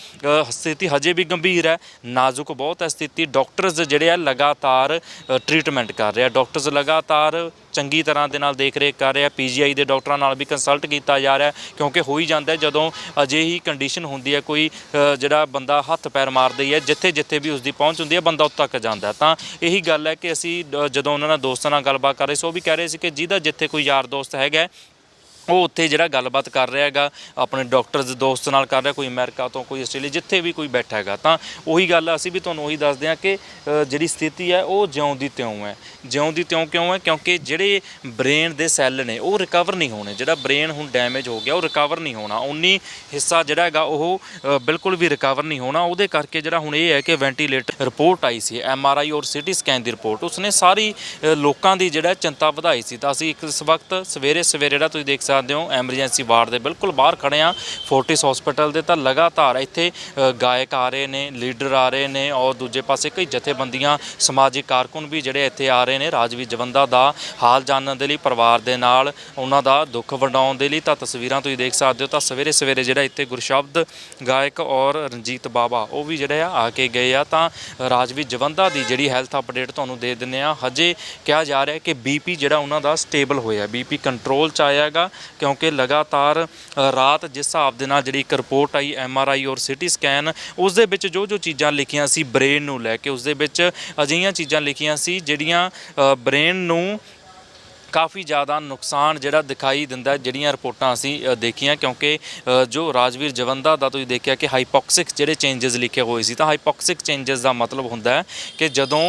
ਸਥਿਤੀ ਹਜੇ ਵੀ ਗੰਭੀਰ ਹੈ ਨਾਜ਼ੁਕ ਬਹੁਤ ਹੈ ਸਥਿਤੀ। ਡਾਕਟਰਸ ਜਿਹੜੇ ਆ ਲਗਾਤਾਰ ਟ੍ਰੀਟਮੈਂਟ ਕਰ ਰਹੇ ਆ। ਡਾਕਟਰਸ ਲਗਾਤਾਰ ਚੰਗੀ ਤਰ੍ਹਾਂ ਦੇ ਨਾਲ ਦੇਖ ਰੇਖ ਕਰ ਰਹੇ। ਆ ਪੀਜੀਆਈ ਦੇ ਡਾਕਟਰਾਂ ਨਾਲ ਵੀ ਕੰਸਲਟ ਕੀਤਾ ਜਾ ਰਿਹਾ ਕਿਉਂਕਿ ਹੋ ਹੀ ਜਾਂਦਾ ਹੈ, ਜਦੋਂ ਅਜਿਹੀ ਕੰਡੀਸ਼ਨ ਹੁੰਦੀ ਹੈ, ਕੋਈ ਜਿਹੜਾ ਬੰਦਾ ਹੱਥ ਪੈਰ ਮਾਰਦਾ ਹੀ ਹੈ ਜਿੱਥੇ ਜਿੱਥੇ ਵੀ ਉਸਦੀ ਪਹੁੰਚ ਹੁੰਦੀ ਹੈ, ਬੰਦਾ ਉੱਥੇ ਤੱਕ ਜਾਂਦਾ ਤਾਂ ਇਹੀ ਗੱਲ ਹੈ ਕਿ ਅਸੀਂ ਜਦੋਂ ਉਹਨਾਂ ਨਾਲ ਦੋਸਤਾਂ ਨਾਲ ਗੱਲਬਾਤ ਕਰ ਰਹੇ ਸੀ, ਉਹ ਵੀ ਕਹਿ ਰਹੇ ਸੀ ਕਿ ਜਿਹਦਾ ਜਿੱਥੇ ਕੋਈ ਯਾਰ ਦੋਸਤ ਹੈਗਾ ਉਹ ਉੱਥੇ ਜਿਹੜਾ ਗੱਲਬਾਤ ਕਰ ਰਿਹਾ ਹੈਗਾ ਆਪਣੇ ਡਾਕਟਰਸ ਦੋਸਤ ਨਾਲ ਕਰ ਰਿਹਾ ਕੋਈ ਅਮਰੀਕਾ ਤੋਂ ਕੋਈ ਆਸਟ੍ਰੇਲੀਆ ਜਿੱਥੇ ਵੀ ਕੋਈ ਬੈਠਾ ਹੈਗਾ। ਤਾਂ ਉਹੀ ਗੱਲ ਅਸੀਂ ਵੀ ਤੁਹਾਨੂੰ ਉਹੀ ਦੱਸਦੇ ਹਾਂ ਕਿ ਅ, ਜਿਹੜੀ ਸਥਿਤੀ ਹੈ ਉਹ ਜਿਉਂ ਦੀ ਤਿਉਂ ਹੈ। ਜਿਉਂ ਦੀ ਤਿਉਂ ਕਿਉਂ ਹੈ? ਕਿਉਂਕਿ ਜਿਹੜੇ ਬ੍ਰੇਨ ਦੇ ਸੈੱਲ ਨੇ ਉਹ ਰਿਕਵਰ ਨਹੀਂ ਹੋਣੇ। ਜਿਹੜਾ ਬ੍ਰੇਨ ਹੁਣ ਡੈਮੇਜ ਹੋ ਗਿਆ ਉਹ ਰਿਕਵਰ ਨਹੀਂ ਹੋਣਾ। ਉਨੀ ਹਿੱਸਾ ਜਿਹੜਾ ਹੈਗਾ ਉਹ ਅ, ਬਿਲਕੁਲ ਵੀ ਰਿਕਵਰ ਨਹੀਂ ਹੋਣਾ। ਉਹਦੇ ਕਰਕੇ ਜਿਹੜਾ ਹੁਣ ਇਹ ਹੈ ਕਿ ਵੈਂਟੀਲੇਟਰ ਰਿਪੋਰਟ ਆਈ ਸੀ ਐਮ ਆਰ ਆਈ ਔਰ ਸਿਟੀ ਸਕੈਨ ਦੀ ਰਿਪੋਰਟ ਉਸਨੇ ਸਾਰੀ ਅ, ਲੋਕਾਂ ਦੀ ਜਿਹੜਾ ਚਿੰਤਾ ਵਧਾਈ ਸੀ। ਤਾਂ ਅਸੀਂ ਇੱਕ ਇਸ ਵਕਤ ਸਵੇਰੇ ਸਵੇਰੇ ਜਿਹੜਾ ਤੁਸੀਂ ਦੇਖ ਸਕਦੇ ਹੋ ਐਮਰਜੈਂਸੀ ਵਾਰਡ ਦੇ ਬਿਲਕੁਲ ਬਾਹਰ ਖੜੇ ਆ ਫੋਰਟਿਸ ਹਸਪੀਟਲ ਦੇ ਤਾਂ ਲਗਾਤਾਰ ਇੱਥੇ ਗਾਇਕ ਆ ਰਹੇ ਨੇ ਲੀਡਰ ਆ ਰਹੇ ਨੇ ਔਰ ਦੂਜੇ ਪਾਸੇ ਕਈ ਜਥੇਬੰਦੀਆਂ, ਸਮਾਜਿਕ ਕਾਰਕੁਨ ਵੀ ਜਿਹੜੇ ਇੱਥੇ ਆ ਰਹੇ ਨੇ। ਰਾਜਵੀਰ ਜਵੰਦਾ ਦਾ ਹਾਲ ਜਾਣਨ ਦੇ ਲਈ, ਪਰਿਵਾਰ ਦੇ ਨਾਲ ਉਹਨਾਂ ਦਾ ਦੁੱਖ ਵੰਡਾਉਣ ਦੇ ਲਈ ਤਾਂ ਤਸਵੀਰਾਂ ਤੁਸੀਂ ਦੇਖ ਸਕਦੇ ਹੋ। ਤਾਂ ਸਵੇਰੇ ਸਵੇਰੇ ਜਿਹੜਾ ਇੱਥੇ ਗੁਰਸ਼ਬਦ ਗਾਇਕ ਔਰ ਰਣਜੀਤ ਬਾਵਾ, ਉਹ ਵੀ ਜਿਹੜੇ ਆ ਆ ਕੇ ਗਏ ਆ। ਤਾਂ ਰਾਜਵੀਰ ਜਵੰਦਾ ਦੀ ਜਿਹੜੀ ਹੈਲਥ ਅਪਡੇਟ ਤੁਹਾਨੂੰ ਦੇ ਦਿੰਨੇ ਆ ਹਜੇ ਕਿਹਾ ਜਾ ਰਿਹਾ ਕਿ ਬੀਪੀ ਜਿਹੜਾ ਉਹਨਾਂ ਦਾ ਸਟੇਬਲ ਹੋਇਆ ਬੀਪੀ ਕੰਟਰੋਲ ਚ ਆਇਆ ਹੈਗਾ। ਕਿਉਂਕਿ ਲਗਾਤਾਰ ਰਾਤ ਜਿਸ ਹਿਸਾਬ ਦੇ ਨਾਲ ਜਿਹੜੀ ਇੱਕ ਰਿਪੋਰਟ ਆਈ, ਐਮ ਆਰ ਆਈ ਔਰ ਸਿਟੀ ਸਕੈਨ, ਉਸ ਦੇ ਵਿੱਚ ਜੋ ਜੋ ਚੀਜ਼ਾਂ ਲਿਖੀਆਂ ਸੀ ਬ੍ਰੇਨ ਨੂੰ ਲੈ ਕੇ, ਉਸ ਦੇ ਵਿੱਚ ਅਜਿਹੀਆਂ ਚੀਜ਼ਾਂ ਲਿਖੀਆਂ ਸੀ ਜਿਹੜੀਆਂ ਬ੍ਰੇਨ ਨੂੰ ਕਾਫੀ ਜ਼ਿਆਦਾ ਨੁਕਸਾਨ ਜਿਹੜਾ ਦਿਖਾਈ ਦਿੰਦਾ ਜਿਹੜੀਆਂ ਰਿਪੋਰਟਾਂ ਅਸੀਂ ਦੇਖੀਆਂ। ਕਿਉਂਕਿ ਜੋ ਰਾਜਵੀਰ ਜਵੰਦਾ ਦਾ ਤੁਸੀਂ ਦੇਖਿਆ ਕਿ ਹਾਈਪੋਕਸਿਕ ਜਿਹੜੇ ਚੇਂਜਸ ਲਿਖੇ ਹੋਏ ਸੀ, ਤਾਂ ਹਾਈਪੋਕਸਿਕ ਚੇਂਜਸ ਦਾ ਮਤਲਬ ਹੁੰਦਾ ਹੈ ਕਿ ਜਦੋਂ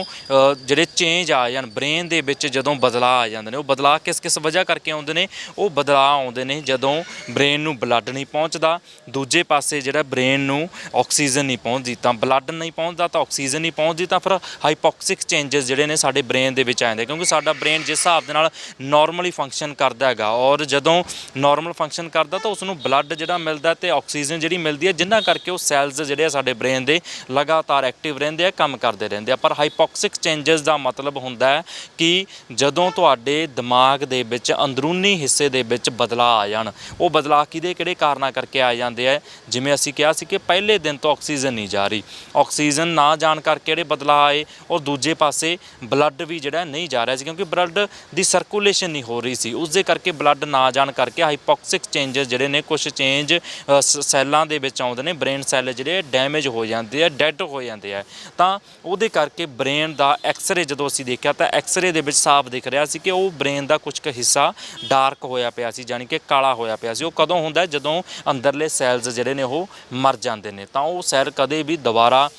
ਜਿਹੜੇ ਚੇਂਜ ਆ ਜਾਣ, ਬ੍ਰੇਨ ਦੇ ਵਿੱਚ ਜਦੋਂ ਬਦਲਾਅ ਆ ਜਾਂਦੇ ਨੇ, ਉਹ ਬਦਲਾਅ ਕਿਸ ਕਿਸ ਵਜ੍ਹਾ ਕਰਕੇ ਆਉਂਦੇ ਨੇ? ਉਹ ਬਦਲਾਅ ਆਉਂਦੇ ਨੇ ਜਦੋਂ ਬ੍ਰੇਨ ਨੂੰ ਬਲੱਡ ਨਹੀਂ ਪਹੁੰਚਦਾ, ਦੂਜੇ ਪਾਸੇ ਜਿਹੜਾ ਬ੍ਰੇਨ ਨੂੰ ਆਕਸੀਜਨ ਨਹੀਂ ਪਹੁੰਚਦੀ, ਤਾਂ ਬਲੱਡ ਨਹੀਂ ਪਹੁੰਚਦਾ, ਤਾਂ ਆਕਸੀਜਨ ਨਹੀਂ ਪਹੁੰਚਦੀ, ਤਾਂ ਫਿਰ ਹਾਈਪੋਕਸਿਕ ਚੇਂਜਸ ਜਿਹੜੇ ਨੇ ਸਾਡੇ ਬ੍ਰੇਨ ਦੇ ਵਿੱਚ ਆ ਜਾਂਦੇ ਕਿਉਂਕਿ ਸਾਡਾ ਬ੍ਰੇਨ ਜਿਸ ਹਿਸਾਬ ਦੇ ਨਾਲ ਨਾਰਮਲੀ ਫੰਕਸ਼ਨ ਕਰਦਾ ਹੈਗਾ। ਔਰ ਜਦੋਂ ਨਾਰਮਲ ਫੰਕਸ਼ਨ ਕਰਦਾ ਤਾਂ ਉਸ ਨੂੰ ਬਲੱਡ ਜਿਹੜਾ ਮਿਲਦਾ ਤੇ ਆਕਸੀਜਨ ਜਿਹੜੀ ਮਿਲਦੀ ਹੈ, ਜਿੰਨਾ ਕਰਕੇ ਉਹ ਸੈਲਸ ਜਿਹੜੇ ਆ ਸਾਡੇ ਬ੍ਰੇਨ ਦੇ ਲਗਾਤਾਰ ਐਕਟਿਵ ਰਹਿੰਦੇ ਆ, ਕੰਮ ਕਰਦੇ ਰਹਿੰਦੇ ਆ। ਪਰ ਹਾਈਪੋਕਸਿਕ ਚੇਂਜਸ ਦਾ ਮਤਲਬ ਹੁੰਦਾ ਹੈ ਕਿ ਜਦੋਂ ਤੁਹਾਡੇ ਦਿਮਾਗ ਦੇ ਵਿੱਚ, ਅੰਦਰੂਨੀ ਹਿੱਸੇ ਦੇ ਵਿੱਚ ਬਦਲਾਅ ਆ ਜਾਣ, ਉਹ ਬਦਲਾਅ ਕਿਹਦੇ ਕਿਹੜੇ ਕਾਰਨਾਂ ਕਰਕੇ ਆ ਜਾਂਦੇ ਆ? ਜਿਵੇਂ ਅਸੀਂ ਕਿਹਾ ਸੀ ਕਿ ਪਹਿਲੇ ਦਿਨ ਤੋਂ ਆਕਸੀਜਨ ਨਹੀਂ ਜਾ ਰਹੀ। ਆਕਸੀਜਨ ਨਾ ਜਾਣ ਕਰਕੇ ਜਿਹੜੇ ਬਦਲਾਅ ਆਏ ਔਰ ਦੂਜੇ ਪਾਸੇ ਬਲੱਡ ਵੀ ਜਿਹੜਾ ਨਹੀਂ ਜਾ ਰਿਹਾ ਸੀ, ਕਿਉਂਕਿ ਬਲੱਡ ਦੀ ਸਰਕੂਲੇਸ਼ਨ ਨਹੀਂ ਹੋ ਰਹੀ ਸੀ। ਉਸ ਦੇ ਕਰਕੇ ਬਲੱਡ ਨਾ ਜਾਣ ਕਰਕੇ ਹਾਈਪੋਕਸਿਕ ਚੇਂਜਸ ਜਿਹੜੇ ਨੇ ਕੁਝ ਚੇਂਜ ਸੈੱਲਾਂ ਦੇ ਵਿੱਚ ਆਉਂਦੇ ਨੇ ਬ੍ਰੇਨ ਸੈੱਲ ਜਿਹੜੇ ਡੈਮੇਜ ਹੋ ਜਾਂਦੇ ਆ ਡੈਡ ਹੋ ਜਾਂਦੇ ਆ। ਤਾਂ ਉਹਦੇ ਕਰਕੇ ਬ੍ਰੇਨ ਦਾ ਐਕਸ-ਰੇ ਜਦੋਂ ਅਸੀਂ ਦੇਖਿਆ ਤਾਂ ਐਕਸ-ਰੇ ਦੇ ਵਿੱਚ ਸਾਫ਼ ਦਿਖ ਰਿਹਾ ਸੀ ਕਿ ਉਹ ਬ੍ਰੇਨ ਦਾ ਕੁਝ ਕੁ ਹਿੱਸਾ ਡਾਰਕ ਹੋਇਆ ਪਿਆ ਸੀ ਯਾਨੀ ਕਿ ਕਾਲਾ ਹੋਇਆ ਪਿਆ ਸੀ। ਉਹ ਕਦੋਂ ਹੁੰਦਾ ਜਦੋਂ ਅੰਦਰਲੇ ਸੈਲਸ ਜਿਹੜੇ ਨੇ ਉਹ ਮਰ ਜਾਂਦੇ ਨੇ। ਤਾਂ ਉਹ ਸੈੱਲ ਕਦੇ ਵੀ ਦੁਬਾਰਾ